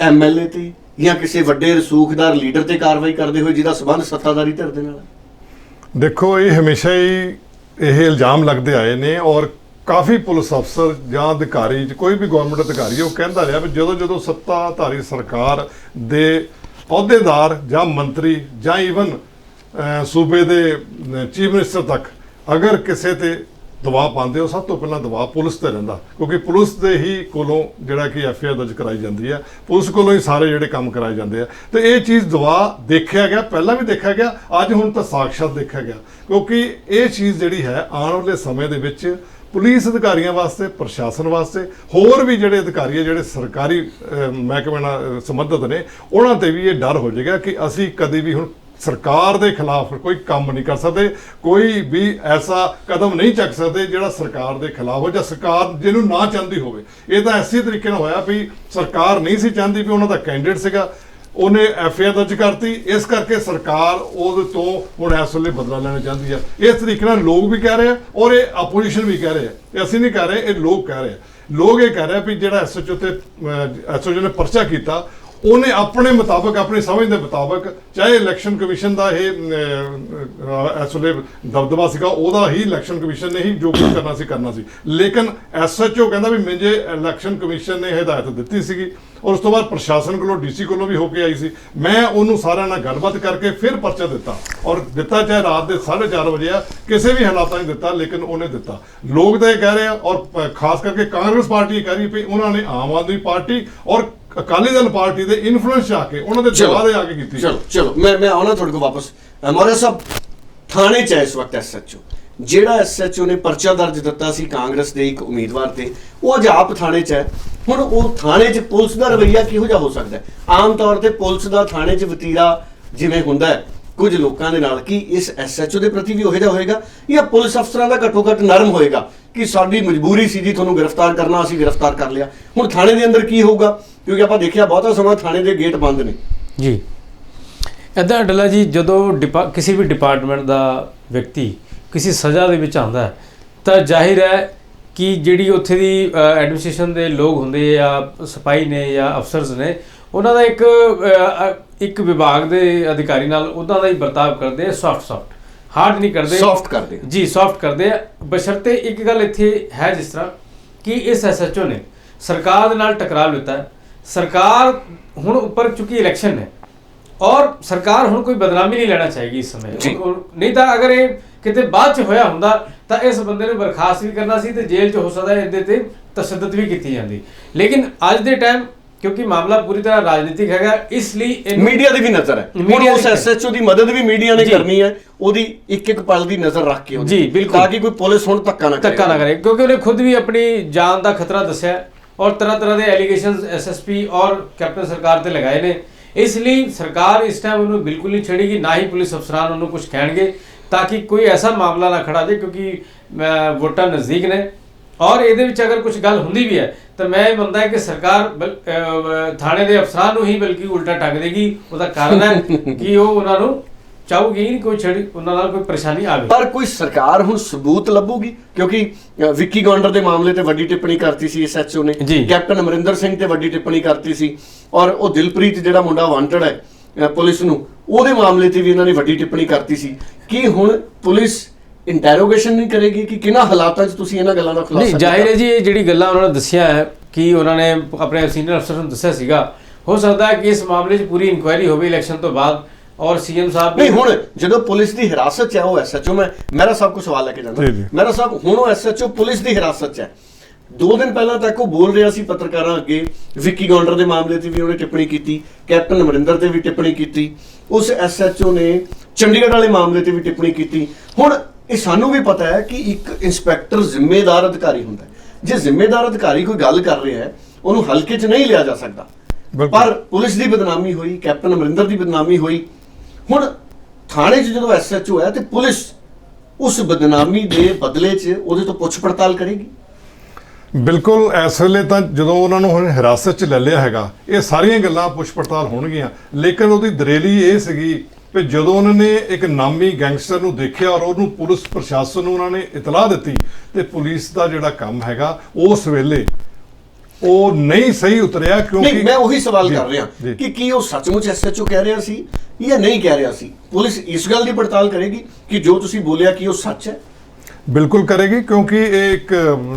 A: ਐਮਐਲਏ ਤੇ ਜਾਂ ਕਿਸੇ ਵੱਡੇ ਰਸੂਖਦਾਰ ਲੀਡਰ ਤੇ ਕਾਰਵਾਈ ਕਰਦੇ ਹੋਏ ਜਿਹਦਾ ਸਬੰਧ ਸੱਤਾਧਾਰੀ ਧਿਰ ਦੇ ਨਾਲ?
E: ਦੇਖੋ, ਇਹ ਹਮੇਸ਼ਾ ਹੀ ਇਹ ਇਲਜ਼ਾਮ ਲੱਗਦੇ ਆਏ ਨੇ ਔਰ ਕਾਫੀ ਪੁਲਿਸ ਅਫਸਰ ਜਾਂ ਅਧਿਕਾਰੀ ਕੋਈ ਵੀ ਗਵਰਨਮੈਂਟ ਅਧਿਕਾਰੀ, ਉਹ ਕਹਿੰਦਾ ਰਿਹਾ ਵੀ ਜਦੋਂ ਜਦੋਂ ਸੱਤਾਧਾਰੀ ਸਰਕਾਰ ਦੇ ਅਹੁਦੇਦਾਰ ਜਾਂ ਮੰਤਰੀ ਜਾਂ ਈਵਨ ਸੂਬੇ ਦੇ ਚੀਫ ਮਿਨਿਸਟਰ ਤੱਕ ਅਗਰ ਕਿਸੇ ਤੇ ਦਬਾਅ ਪਾਉਂਦੇ ਹੋ, ਸਭ ਤੋਂ ਪਹਿਲਾਂ ਦਬਾਅ ਪੁਲਿਸ ਤੇ ਰਹਿੰਦਾ। ਕਿਉਂਕਿ ਪੁਲਿਸ ਦੇ ਹੀ ਕੋਲੋਂ ਜਿਹੜਾ ਕਿ ਐਫ ਦਰਜ ਕਰਾਈ ਜਾਂਦੀ ਹੈ, ਪੁਲਿਸ ਕੋਲੋਂ ਹੀ ਸਾਰੇ ਜਿਹੜੇ ਕੰਮ ਕਰਾਏ ਜਾਂਦੇ ਆ। ਤੇ ਇਹ ਚੀਜ਼ ਦਬਾਅ ਦੇਖਿਆ ਗਿਆ, ਪਹਿਲਾਂ ਵੀ ਦੇਖਿਆ ਗਿਆ, ਅੱਜ ਹੁਣ ਤਾਂ ਸਾਕਸ਼ਾਤ ਦੇਖਿਆ ਗਿਆ। ਕਿਉਂਕਿ ਇਹ ਚੀਜ਼ ਜਿਹੜੀ ਹੈ, ਆਉਣ ਵਾਲੇ ਸਮੇਂ ਦੇ ਵਿੱਚ ਪੁਲਿਸ ਅਧਿਕਾਰੀਆਂ ਵਾਸਤੇ ਪ੍ਰਸ਼ਾਸਨ ਵਾਸਤੇ ਹੋਰ ਵੀ ਜਿਹੜੇ ਅਧਿਕਾਰੀ ਹੈ ਜਿਹੜੇ ਸਰਕਾਰੀ ਮਹਿਕਮੇ ਨਾਲ ਅਹ, ਸੰਬੰਧਿਤ ਨੇ ਉਹਨਾਂ ਤੇ ਵੀ ਇਹ ਡਰ ਹੋ ਜਾਏਗਾ ਕਿ ਅਸੀਂ ਕਦੇ ਵੀ ਹੁਣ ਸਰਕਾਰ ਦੇ ਖਿਲਾਫ ਕੋਈ ਕੰਮ ਨਹੀਂ ਕਰ ਸਕਦੇ ਕੋਈ ਵੀ ਐਸਾ ਕਦਮ ਨਹੀਂ ਚੱਕ ਸਕਦੇ ਜਿਹੜਾ ਸਰਕਾਰ ਦੇ ਖਿਲਾਫ ਹੋ ਜਾਂ ਸਰਕਾਰ ਜਿਹਨੂੰ ਨਾ ਚਾਹੁੰਦੀ ਹੋਵੇ। ਇਹ ਤਾਂ ਐਸੀ ਤਰੀਕੇ ਨਾਲ ਹੋਇਆ ਵੀ ਸਰਕਾਰ ਨਹੀਂ ਸੀ ਚਾਹੁੰਦੀ ਵੀ ਉਹਨਾਂ ਦਾ ਕੈਂਡੀਡੇਟ ਸੀਗਾ। ਉਹਨੇ ਐਫ ਆਈ ਆਰ ਦਰਜ ਕਰਤੀ। ਇਸ ਕਰਕੇ ਸਰਕਾਰ ਉਹਦੇ ਤੋਂ ਹੁਣ ਇਸ ਵੇਲੇ ਬਦਲਾ ਲੈਣਾ ਚਾਹੁੰਦੀ ਹੈ ਇਸ ਤਰੀਕੇ ਨਾਲ ਲੋਕ ਵੀ ਕਹਿ ਰਹੇ ਆ ਔਰ ਇਹ ਆਪੋਜੀਸ਼ਨ ਵੀ ਕਹਿ ਰਹੇ ਆ। ਇਹ ਅਸੀਂ ਨਹੀਂ ਕਹਿ ਰਹੇ, ਇਹ ਲੋਕ ਕਹਿ ਰਹੇ ਆ। ਲੋਕ ਇਹ ਕਹਿ ਰਹੇ ਆ ਵੀ ਜਿਹੜਾ ਐਸਐਚਓ ਤੇ ਐਸਐਚਓ ਨੇ ਪਰਚਾ ਕੀਤਾ ਉਹਨੇ ਆਪਣੇ ਮੁਤਾਬਕ ਆਪਣੀ ਸਮਝ ਦੇ ਮੁਤਾਬਕ ਚਾਹੇ ਇਲੈਕਸ਼ਨ ਕਮਿਸ਼ਨ ਦਾ ਇਹ ਅਹ, ਇਸ ਵੇਲੇ ਦਬਦਬਾ ਸੀਗਾ ਉਹਦਾ ਹੀ ਇਲੈਕਸ਼ਨ ਕਮਿਸ਼ਨ ਨੇ ਹੀ ਜੋ ਕੁਝ ਕਰਨਾ ਸੀ ਕਰਨਾ ਸੀ। ਲੇਕਿਨ ਐਸਐਚਓ ਕਹਿੰਦਾ ਵੀ ਮੈਨੂੰ ਇਲੈਕਸ਼ਨ ਕਮਿਸ਼ਨ ਨੇ ਹਦਾਇਤ ਦਿੱਤੀ ਸੀਗੀ। ਔਰ ਉਸ ਤੋਂ ਬਾਅਦ ਪ੍ਰਸ਼ਾਸਨ ਕੋਲੋਂ ਡੀਸੀ ਕੋਲੋਂ ਵੀ ਹੋ ਕੇ ਆਈ ਸੀ। ਮੈਂ ਉਹਨੂੰ ਸਾਰਿਆਂ ਨਾਲ ਗੱਲਬਾਤ ਕਰਕੇ ਫਿਰ ਪਰਚਾ ਦਿੱਤਾ। ਔਰ ਦਿੱਤਾ ਚਾਹੇ ਰਾਤ ਦੇ 4:30 ਵਜੇ ਆ ਕਿਸੇ ਵੀ ਹਾਲਾਤਾਂ 'ਚ ਦਿੱਤਾ ਲੇਕਿਨ ਉਹਨੇ ਦਿੱਤਾ। ਲੋਕ ਤਾਂ ਇਹ ਕਹਿ ਰਹੇ ਆ ਔਰ ਖਾਸ ਕਰਕੇ ਕਾਂਗਰਸ ਪਾਰਟੀ ਇਹ ਕਹਿ ਰਹੀ ਵੀ ਉਹਨਾਂ ਨੇ ਆਮ ਆਦਮੀ ਪਾਰਟੀ ਔਰ ਅਕਾਲੀ ਦਲ ਪਾਰਟੀ ਦੇ ਇਨਫਲੂਐਂਸ ਆ ਕੇ ਉਹਨਾਂ ਦੇ ਦਬਾਅ ਦੇ ਆ ਕੇ ਕੀਤੀ
A: ਚਲੋ ਚਲੋ ਮੈਂ ਮੈਂ ਆਉਣਾ ਤੁਹਾਡੇ ਕੋਲ ਵਾਪਸ। ਮੌर्य ਸਾਹਿਬ ਥਾਣੇ ਚ ਹੈ ਇਸ ਵਕਤ ਐਸਐਚਓ ਜਿਹੜਾ ਐਸਐਚਓ ਨੇ ਪਰਚਾ ਦਰਜ ਦਿੱਤਾ ਸੀ ਕਾਂਗਰਸ ਦੇ ਇੱਕ ਉਮੀਦਵਾਰ ਤੇ ਉਹ ਅੱਜ ਆਪ ਥਾਣੇ ਚ ਹੈ। ਹੁਣ ਉਹ ਥਾਣੇ ਚ ਪੁਲਿਸ ਦਾ ਰਵੱਈਆ ਕਿਹੋ ਜਿਹਾ ਹੋ ਸਕਦਾ ਹੈ? ਆਮ ਤੌਰ ਤੇ ਪੁਲਿਸ ਦਾ ਥਾਣੇ ਚ ਵਤੀਰਾ ਜਿਵੇਂ ਹੁੰਦਾ ਹੈ ਕੁਝ ਲੋਕਾਂ ਦੇ ਨਾਲ ਕਿ ਇਸ ਐਸਐਚਓ ਦੇ ਪ੍ਰਤੀ ਵੀ ਉਹੋ ਜਿਹਾ ਹੋਏਗਾ? ਜਾਂ ਪੁਲਿਸ ਅਫਸਰਾਂ ਦਾ ਘੱਟੋ ਘੱਟ ਨਰਮ ਹੋਏਗਾ ਕਿ ਸਾਡੀ ਮਜਬੂਰੀ ਸੀ ਜੀ ਤੁਹਾਨੂੰ ਗ੍ਰਿਫਤਾਰ ਕਰਨਾ ਅਸੀਂ ਗ੍ਰਿਫਤਾਰ ਕਰ ਲਿਆ। ਹੁਣ ਥਾਣੇ ਦੇ ਅੰਦਰ ਕੀ ਹੋਊਗਾ? ਕਿਉਂਕਿ ਆਪਾਂ ਦੇਖਿਆ ਬਹੁਤਾ ਸਮਾਂ ਥਾਣੇ ਦੇ ਗੇਟ ਬੰਦ ਨੇ।
F: ਜੀ। ਇੱਦਾਂ ਅਡਲਾ ਜੀ ਜਦੋਂ ਕਿਸੇ ਵੀ ਡਿਪਾਰਟਮੈਂਟ ਦਾ ਵਿਅਕਤੀ ਕਿਸੇ ਸਜ਼ਾ ਦੇ ਵਿੱਚ ਆਉਂਦਾ ਤਾਂ ਜਾਹਿਰ ਹੈ ਕਿ ਜਿਹੜੀ ਉੱਥੇ ਦੀ ਐਡਮਿਨਿਸਟ੍ਰੇਸ਼ਨ ਦੇ ਲੋਕ ਹੁੰਦੇ ਆ ਸਿਪਾਹੀ ਨੇ ਜਾਂ ਅਫਸਰਸ ਨੇ ਉਹਨਾਂ ਦਾ ਇੱਕ ਇੱਕ ਵਿਭਾਗ ਦੇ ਅਧਿਕਾਰੀ ਨਾਲ ਉਹਨਾਂ ਦਾ ਹੀ ਵਰਤਾਵ ਕਰਦੇ ਆ ਸੌਫਟ ਸੌਫਟ ਹਾਰਡ ਨਹੀਂ ਕਰਦੇ।
A: Soft ਕਰਦੇ।
F: ਜੀ ਸੌਫਟ ਕਰਦੇ ਆ। ਬਸ਼ਰਤੇ ਇੱਕ ਗੱਲ ਇੱਥੇ ਹੈ ਜਿਸ ਤਰ੍ਹਾਂ ਕਿ ਇਸ ਐਸਐਚਓ ਨੇ ਸਰਕਾਰ ਦੇ ਨਾਲ ਟਕਰਾਅ ਲਿੱਤਾ ਸਰਕਾਰ ਹੁਣ ਉੱਪਰ ਚੁੱਕੀ ਇਲੈਕਸ਼ਨ ਹੈ। ਔਰ ਸਰਕਾਰ ਹੁਣ ਕੋਈ ਬਦਨਾਮੀ ਨਹੀਂ ਲੈਣਾ ਚਾਹੇਗੀ ਇਸ ਸਮੇਂ। ਨਹੀਂ ਤਾਂ ਅਗਰ ਇਹ ਕਿਤੇ ਬਾਅਦ ਚ ਹੋਇਆ ਹੁੰਦਾ ਤਾਂ ਇਸ ਬੰਦੇ ਨੂੰ ਬਰਖਾਸਤ ਵੀ ਕਰਨਾ ਸੀ ਤੇ ਜੇਲ੍ਹ 'ਚ ਹੋ ਸਕਦਾ ਇਹਦੇ ਤੇ ਤਸ਼ੱਦਦ ਵੀ ਕੀਤੀ ਜਾਂਦੀ। ਲੇਕਿਨ ਅੱਜ ਦੇ ਟਾਈਮ ਕਿਉਂਕਿ ਮਾਮਲਾ ਪੂਰੀ ਤਰ੍ਹਾਂ ਰਾਜਨੀਤਿਕ ਹੈਗਾ ਇਸ ਲਈ ਇਹਨੂੰ-
A: ਮੀਡੀਆ ਦੀ ਵੀ ਨਜ਼ਰ ਹੈ। ਹੁਣ ਉਸ ਐਸਐਚਓ ਦੀ ਮਦਦ ਵੀ ਮੀਡੀਆ ਨੇ। ਕਰਨੀ ਹੈ ਉਹਦੀ ਇੱਕ ਇੱਕ ਪਲ ਦੀ ਨਜ਼ਰ ਰੱਖ ਕੇ।
F: ਜੀ, ਬਿਲਕੁਲ।
A: ਤਾਂ ਕਿ ਕੋਈ ਪੁਲਿਸ ਹੁਣ ਧੱਕਾ ਨਾ ਕਰੇ।
F: ਧੱਕਾ ਨਾ ਕਰੇ ਕਿਉਂਕਿ ਉਹਨੇ ਖੁਦ ਵੀ ਆਪਣੀ ਜਾਨ ਦਾ ਖਤਰਾ ਦੱਸਿਆ। ਔਰ ਤਰ੍ਹਾਂ ਤਰ੍ਹਾਂ ਦੇ ਐਲੀਗੇਸ਼ਨਸ ਐਸਐਸਪੀ ਔਰ ਕੈਪਟਨ ਸਰਕਾਰ ਤੇ ਲਗਾਏ ਨੇ। ਇਸ ਲਈ ਸਰਕਾਰ ਇਸ ਟਾਈਮ ਉਹਨੂੰ ਬਿਲਕੁਲ ਨਹੀਂ ਛੇੜੇਗੀ ਨਾ ਹੀ ਪੁਲਿਸ ਅਫਸਰਾਂ ਉਹਨੂੰ ਕੁਝ ਕਹਿਣਗੇ ਤਾਂ ਕਿ ਕੋਈ ਐਸਾ ਮਾਮਲਾ ਨਾ ਖੜਾ ਜੇ ਕਿਉਂਕਿ ਵੋਟਾਂ ਨਜ਼ਦੀਕ ਨੇ। ਔਰ ਇਹਦੇ ਵਿੱਚ ਅਗਰ ਕੁਝ ਗੱਲ ਹੁੰਦੀ ਵੀ ਹੈ ਤਾਂ ਮੈਂ ਇਹ ਮੰਨਦਾ ਕਿ ਸਰਕਾਰ ਥਾਣੇ ਦੇ ਅਫਸਰਾਂ ਨੂੰ ਹੀ ਬਲਕਿ ਉਲਟਾ ਟੰਗ ਦੇਗੀ। ਉਹਦਾ ਕਾਰਨ ਹੈ ਕਿ ਉਹ ਉਹਨਾਂ ਨੂੰ ਚਾਹੂਗੀ ਨਹੀਂ ਕੋਈ ਛੜੀ ਉਹਨਾਂ ਨਾਲ ਕੋਈ ਪਰੇਸ਼ਾਨੀ ਆਵੇ।
A: ਪਰ ਕੋਈ ਸਰਕਾਰ ਹੁਣ ਸਬੂਤ ਲੱਭੂਗੀ? ਕਿਉਂਕਿ ਵਿੱਕੀ ਗੌਂਡਰ ਦੇ ਮਾਮਲੇ ਤੇ ਵੱਡੀ ਟਿੱਪਣੀ ਕਰਤੀ ਸੀ ਐਸਐਚਓ ਨੇ। ਕੈਪਟਨ ਅਮਰਿੰਦਰ ਸਿੰਘ ਤੇ ਵੱਡੀ ਟਿੱਪਣੀ ਕਰਤੀ ਸੀ। ਔਰ ਉਹ ਦਿਲਪ੍ਰੀਤ ਜਿਹੜਾ ਮੁੰਡਾ ਵਾਂਟਡ ਹੈ ਪੁਲਿਸ ਨੂੰ ਉਹਦੇ ਮਾਮਲੇ ਤੇ ਵੀ ਇਹਨਾਂ ਨੇ ਵੱਡੀ ਟਿੱਪਣੀ ਕਰਤੀ ਸੀ। ਕੀ ਹੁਣ ਪੁਲਿਸ ਇੰਟਰੋਗੇਸ਼ਨ ਨਹੀਂ ਕਰੇਗੀ ਕਿ ਕਿਹਨਾਂ ਹਾਲਾਤਾਂ 'ਚ ਤੁਸੀਂ ਇਹਨਾਂ ਗੱਲਾਂ ਦਾ ਖੁਲਾਸਾ
F: ਨਹੀਂ ਜਾਹਿਰ ਹੈ ਜੀ ਇਹ ਜਿਹੜੀ ਗੱਲਾਂ ਉਹਨਾਂ ਨੇ ਦੱਸਿਆ ਹੈ ਕਿ ਉਹਨਾਂ ਨੇ ਆਪਣੇ ਸੀਨੀਅਰ ਅਫਸਰ ਨੂੰ ਦੱਸਿਆ ਸੀਗਾ। ਹੋ ਸਕਦਾ ਹੈ ਕਿ ਇਸ ਮਾਮਲੇ 'ਚ ਪੂਰੀ ਇਨਕੁਆਇਰੀ ਹੋਵੇ ਇਲੈਕਸ਼ਨ ਤੋਂ ਬਾਅਦ। ਔਰ ਸੀਐਮ ਸਾਹਿਬ
A: ਨਹੀਂ ਹੁਣ ਜਦੋਂ ਪੁਲਿਸ ਦੀ ਹਿਰਾਸਤ 'ਚ ਹੈ ਉਹ ਐਸਐਚਓ ਮੈਂ ਮੇਰਾ ਸਾਹਿਬ ਕੋ ਸਵਾਲ ਲੈ ਕੇ ਜਾਂਦਾ। ਮੇਰਾ ਸਾਹਿਬ ਹੁਣ ਉਹ ਐਸਐਚਓ ਪੁਲਿਸ ਦੀ ਹਿਰਾਸਤ 'ਚ ਹੈ। ਦੋ ਦਿਨ ਪਹਿਲਾਂ ਤੱਕ ਉਹ ਬੋਲ ਰਿਹਾ ਸੀ ਪੱਤਰਕਾਰਾਂ ਅੱਗੇ ਵਿੱਕੀ ਗੌਂਡਰ ਦੇ ਮਾਮਲੇ ਤੇ ਵੀ ਉਹਨੇ ਟਿੱਪਣੀ ਕੀਤੀ ਕੈਪਟਨ ਅਮਰਿੰਦਰ ਤੇ ਵੀ ਟਿੱਪਣੀ ਕੀਤੀ ਉਸ ਐਸਐਚਓ ਨੇ ਚੰਡੀਗੜ੍ਹ ਵਾਲੇ ਮਾਮਲੇ ਤੇ ਵੀ ਟਿੱਪਣੀ ਕੀਤੀ। ਹੁਣ ਇਹ ਸਾਨੂੰ ਵੀ ਪਤਾ ਹੈ ਕਿ ਇੱਕ ਇੰਸਪੈਕਟਰ ਜ਼ਿੰਮੇਦਾਰ ਅਧਿਕਾਰੀ ਹੁੰਦਾ ਹੈ। ਜੇ ਜ਼ਿੰਮੇਦਾਰ ਅਧਿਕਾਰੀ ਕੋਈ ਗੱਲ ਕਰ ਰਿਹਾ ਹੈ ਉਹਨੂੰ ਹਲਕੇ 'ਚ ਨਹੀਂ ਲਿਆ ਜਾ ਸਕਦਾ। ਪਰ ਪੁਲਿਸ ਦੀ ਬਦਨਾਮੀ ਹੋਈ ਕੈਪਟਨ ਅਮਰਿੰਦਰ ਦੀ ਬਦਨਾਮੀ ਹੋਈ ਹੁਣ ਥਾਣੇ 'ਚ ਜਦੋਂ ਐਸਐਚਓ ਹੈ ਤੇ ਪੁਲਿਸ ਉਸ ਬਦਨਾਮੀ ਦੇ ਬਦਲੇ 'ਚ ਉਹਦੇ ਤੋਂ ਪੁੱਛ ਪੜਤਾਲ ਕਰੇਗੀ।
E: ਬਿਲਕੁਲ, ਇਸ ਵੇਲੇ ਤਾਂ ਜਦੋਂ ਉਹਨਾਂ ਨੂੰ ਹੁਣ ਹਿਰਾਸਤ 'ਚ ਲੈ ਲਿਆ ਹੈਗਾ, ਇਹ ਸਾਰੀਆਂ ਗੱਲਾਂ ਪੁੱਛ ਪੜਤਾਲ ਹੋਣਗੀਆਂ। ਲੇਕਿਨ ਉਹਦੀ ਦਰੇਲੀ ਇਹ ਸੀਗੀ ਕਿ ਜਦੋਂ ਉਹਨਾਂ ਨੇ ਇੱਕ ਨਾਮੀ ਗੈਂਗਸਟਰ ਨੂੰ ਦੇਖਿਆ ਔਰ ਉਹਨੂੰ ਪੁਲਿਸ ਪ੍ਰਸ਼ਾਸਨ ਨੂੰ ਉਹਨਾਂ ਨੇ ਇਤਲਾਹ ਦਿੱਤੀ ਤੇ ਪੁਲਿਸ ਦਾ ਜਿਹੜਾ ਕੰਮ ਹੈਗਾ, ਉਸ ਵੇਲੇ ਉਹ ਨਹੀਂ ਸਹੀ ਉਤਰਿਆ ਕਿਉਂਕਿ
A: ਨਹੀਂ ਮੈਂ ਉਹੀ ਸਵਾਲ ਕਰ ਰਿਹਾ। ਕਿ ਕੀ ਉਹ ਸੱਚਮੁੱਚ ਐਸਐਚਓ ਕਹਿ ਰਿਹਾ ਸੀ ਜਾਂ ਨਹੀਂ ਕਹਿ ਰਿਹਾ ਸੀ ਪੁਲਿਸ ਇਸ ਗੱਲ ਦੀ ਪੜਤਾਲ ਕਰੇਗੀ ਕਿ ਜੋ ਤੁਸੀਂ ਬੋਲਿਆ ਕਿ ਉਹ ਸੱਚ ਹੈ
E: ਬਿਲਕੁਲ ਕਰੇਗੀ ਕਿਉਂਕਿ ਇਹ ਇੱਕ ਅਮ,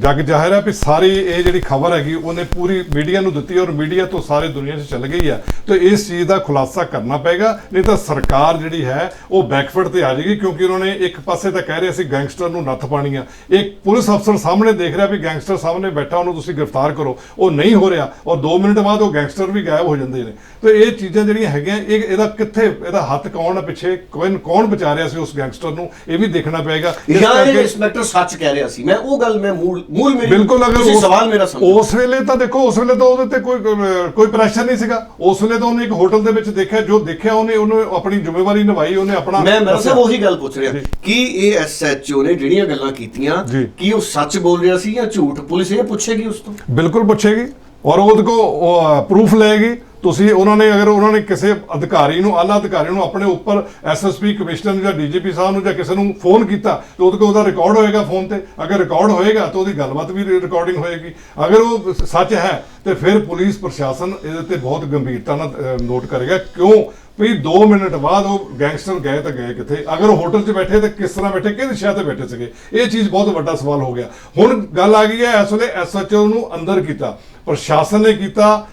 E: ਜਗ ਜ਼ਾਹਿਰ ਹੈ ਵੀ ਸਾਰੀ ਇਹ ਜਿਹੜੀ ਖਬਰ ਹੈਗੀ ਉਹਨੇ ਪੂਰੀ ਮੀਡੀਆ ਨੂੰ ਦਿੱਤੀ ਔਰ ਮੀਡੀਆ ਤੋਂ ਸਾਰੇ ਦੁਨੀਆ 'ਚ ਚੱਲ ਗਈ ਆ ਤੇ ਇਸ ਚੀਜ਼ ਦਾ ਖੁਲਾਸਾ ਕਰਨਾ ਪਏਗਾ ਨਹੀਂ ਤਾਂ ਸਰਕਾਰ ਜਿਹੜੀ ਹੈ ਉਹ ਬੈਕਫੁੱਟ ਤੇ ਆ ਜਾਏਗੀ ਕਿਉਂਕਿ ਉਹਨਾਂ ਨੇ ਇੱਕ ਪਾਸੇ ਤਾਂ ਕਹਿ ਰਹੇ ਸੀ ਗੈਂਗਸਟਰ ਨੂੰ ਨੱਥ ਪਾਣੀ ਆ ਇੱਕ ਪੁਲਿਸ ਅਫਸਰ ਸਾਹਮਣੇ ਦੇਖ ਰਿਹਾ ਵੀ ਗੈਂਗਸਟਰ ਸਾਹਮਣੇ ਬੈਠਾ ਉਹਨੂੰ ਤੁਸੀਂ ਗ੍ਰਿਫਤਾਰ ਕਰੋ। ਉਹ ਨਹੀਂ ਹੋ ਰਿਹਾ ਔਰ 2 ਮਿੰਟ ਬਾਅਦ ਉਹ ਗੈਂਗਸਟਰ ਵੀ ਗਾਇਬ ਹੋ ਜਾਂਦੇ ਨੇ। ਤੇ ਇਹ ਚੀਜ਼ਾਂ ਜਿਹੜੀਆਂ ਹੈਗੀਆਂ ਇਹ ਇਹਦਾ ਕਿੱਥੇ ਇਹਦਾ ਹੱਥ ਕੌਣ ਹੈ ਪਿੱਛੇ ਕੌਣ ਕੌਣ ਬਚਾ ਰਿਹਾ ਸੀ ਉਸ ਗੈਂਗਸਟਰ ਨੂੰ ਇਹ ਵੀ ਦੇਖਣਾ ਪਏਗਾ।
A: ਜਾਂ ਇਹ
E: ਕਰਕੇ-
A: ਇੰਸਪੈਕਟਰ ਸੱਚ ਕਹਿ ਰਿਹਾ ਸੀ। ਮੈਂ ਉਹ ਗੱਲ ਮੈਂ ਮੂਲ ਮੂਲ ਮੇਰੀ
E: ਬਿਲਕੁਲ ਅਗਰ
A: ਤੁਸੀਂ
E: ਉਸ-
A: ਸਵਾਲ ਮੇਰਾ ਸਮਝੋ।
E: ਉਸ ਵੇਲੇ ਤਾਂ ਦੇਖੋ ਉਸ ਵੇਲੇ ਤਾਂ ਉਹਦੇ ਤੇ ਕੋਈ ਅਹ, ਕੋਈ ਪ੍ਰੈਸ਼ਰ ਨਹੀਂ ਸੀਗਾ। ਉਸ ਵੇਲੇ ਤਾਂ ਉਹਨੇ ਇੱਕ ਹੋਟਲ ਦੇ ਵਿੱਚ ਦੇਖਿਆ ਜੋ ਦੇਖਿਆ ਉਹਨੇ ਉਹਨੇ ਆਪਣੀ ਜ਼ਿੰਮੇਵਾਰੀ ਨਿਭਾਈ ਉਹਨੇ ਆਪਣਾ
A: ਮੈਂ ਮੇਰਾ
E: ਦੱਸਿਆ।
A: ਸਾਹਿਬ ਉਹੀ ਗੱਲ ਪੁੱਛ ਰਿਹਾ।
E: ਜੀ।
A: ਕੀ ਇਹ ਐਸਐਚਓ ਨੇ ਜਿਹੜੀਆਂ ਗੱਲਾਂ ਕੀਤੀਆਂ
E: ਜੀ।
A: ਕੀ ਉਹ ਸੱਚ ਬੋਲ ਰਿਹਾ ਸੀ ਜਾਂ ਝੂਠ? ਪੁਲਿਸ ਇਹ ਪੁੱਛੇਗੀ ਉਸ ਤੋਂ?
E: ਬਿਲਕੁਲ ਪੁੱਛੇਗੀ। ਔਰ ਉਹਦੇ ਕੋ ਪ੍ਰੂਫ ਲਏਗੀ। ਤੁਸੀਂ ਉਹਨਾਂ ਨੇ, ਅਗਰ ਉਹਨਾਂ ਨੇ ਕਿਸੇ ਅਧਿਕਾਰੀ ਨੂੰ, ਆਲਾ ਅਧਿਕਾਰੀ ਨੂੰ ਆਪਣੇ ਉੱਪਰ ਐਸਐਸਪੀ ਕਮਿਸ਼ਨਰ ਨੂੰ ਜਾਂ ਡੀਜੀਪੀ ਸਾਹਿਬ ਨੂੰ ਜਾਂ ਕਿਸੇ ਨੂੰ ਫੋਨ ਕੀਤਾ, ਤਾਂ ਉਹਦੇ ਕੋਲ ਉਹਦਾ ਰਿਕਾਰਡ ਹੋਏਗਾ ਫੋਨ ਤੇ। ਅਗਰ ਰਿਕਾਰਡ ਹੋਏਗਾ, ਤਾਂ ਉਹਦੀ ਗੱਲਬਾਤ ਵੀ ਰਿਕਾਰਡਿੰਗ ਹੋਏਗੀ। ਅਗਰ ਉਹ ਸੱਚ ਹੈ, ਤੇ ਫਿਰ ਪੁਲਿਸ ਪ੍ਰਸ਼ਾਸਨ ਇਹਦੇ ਤੇ ਬਹੁਤ ਗੰਭੀਰਤਾ ਨਾਲ ਨੋਟ ਕਰੇਗਾ। ਕਿਉਂ? ਵੀ 2 ਮਿੰਟ ਬਾਅਦ ਉਹ ਗੈਂਗਸਟਰ ਗਏ ਤਾਂ ਗਏ ਕਿੱਥੇ? ਅਗਰ ਉਹ ਹੋਟਲ 'ਚ ਬੈਠੇ, ਤਾਂ ਕਿਸ ਤਰ੍ਹਾਂ ਬੈਠੇ ਕਿਹਦੀ ਸ਼ਾਹ ਤੇ ਬੈਠੇ ਸੀਗੇ? ਇਹ ਚੀਜ਼ ਬਹੁਤ ਵੱਡਾ ਸਵਾਲ ਹੋ ਗਿਆ। ਹੁਣ ਗੱਲ ਆ ਗਈ ਹੈ ਇਸ ਵੇਲੇ ਐਸਐਚਓ ਨੂੰ ਅੰਦਰ ਕੀਤਾ। ਪ੍ਰਸ਼ਾਸਨ ਨੇ ਕੀਤਾ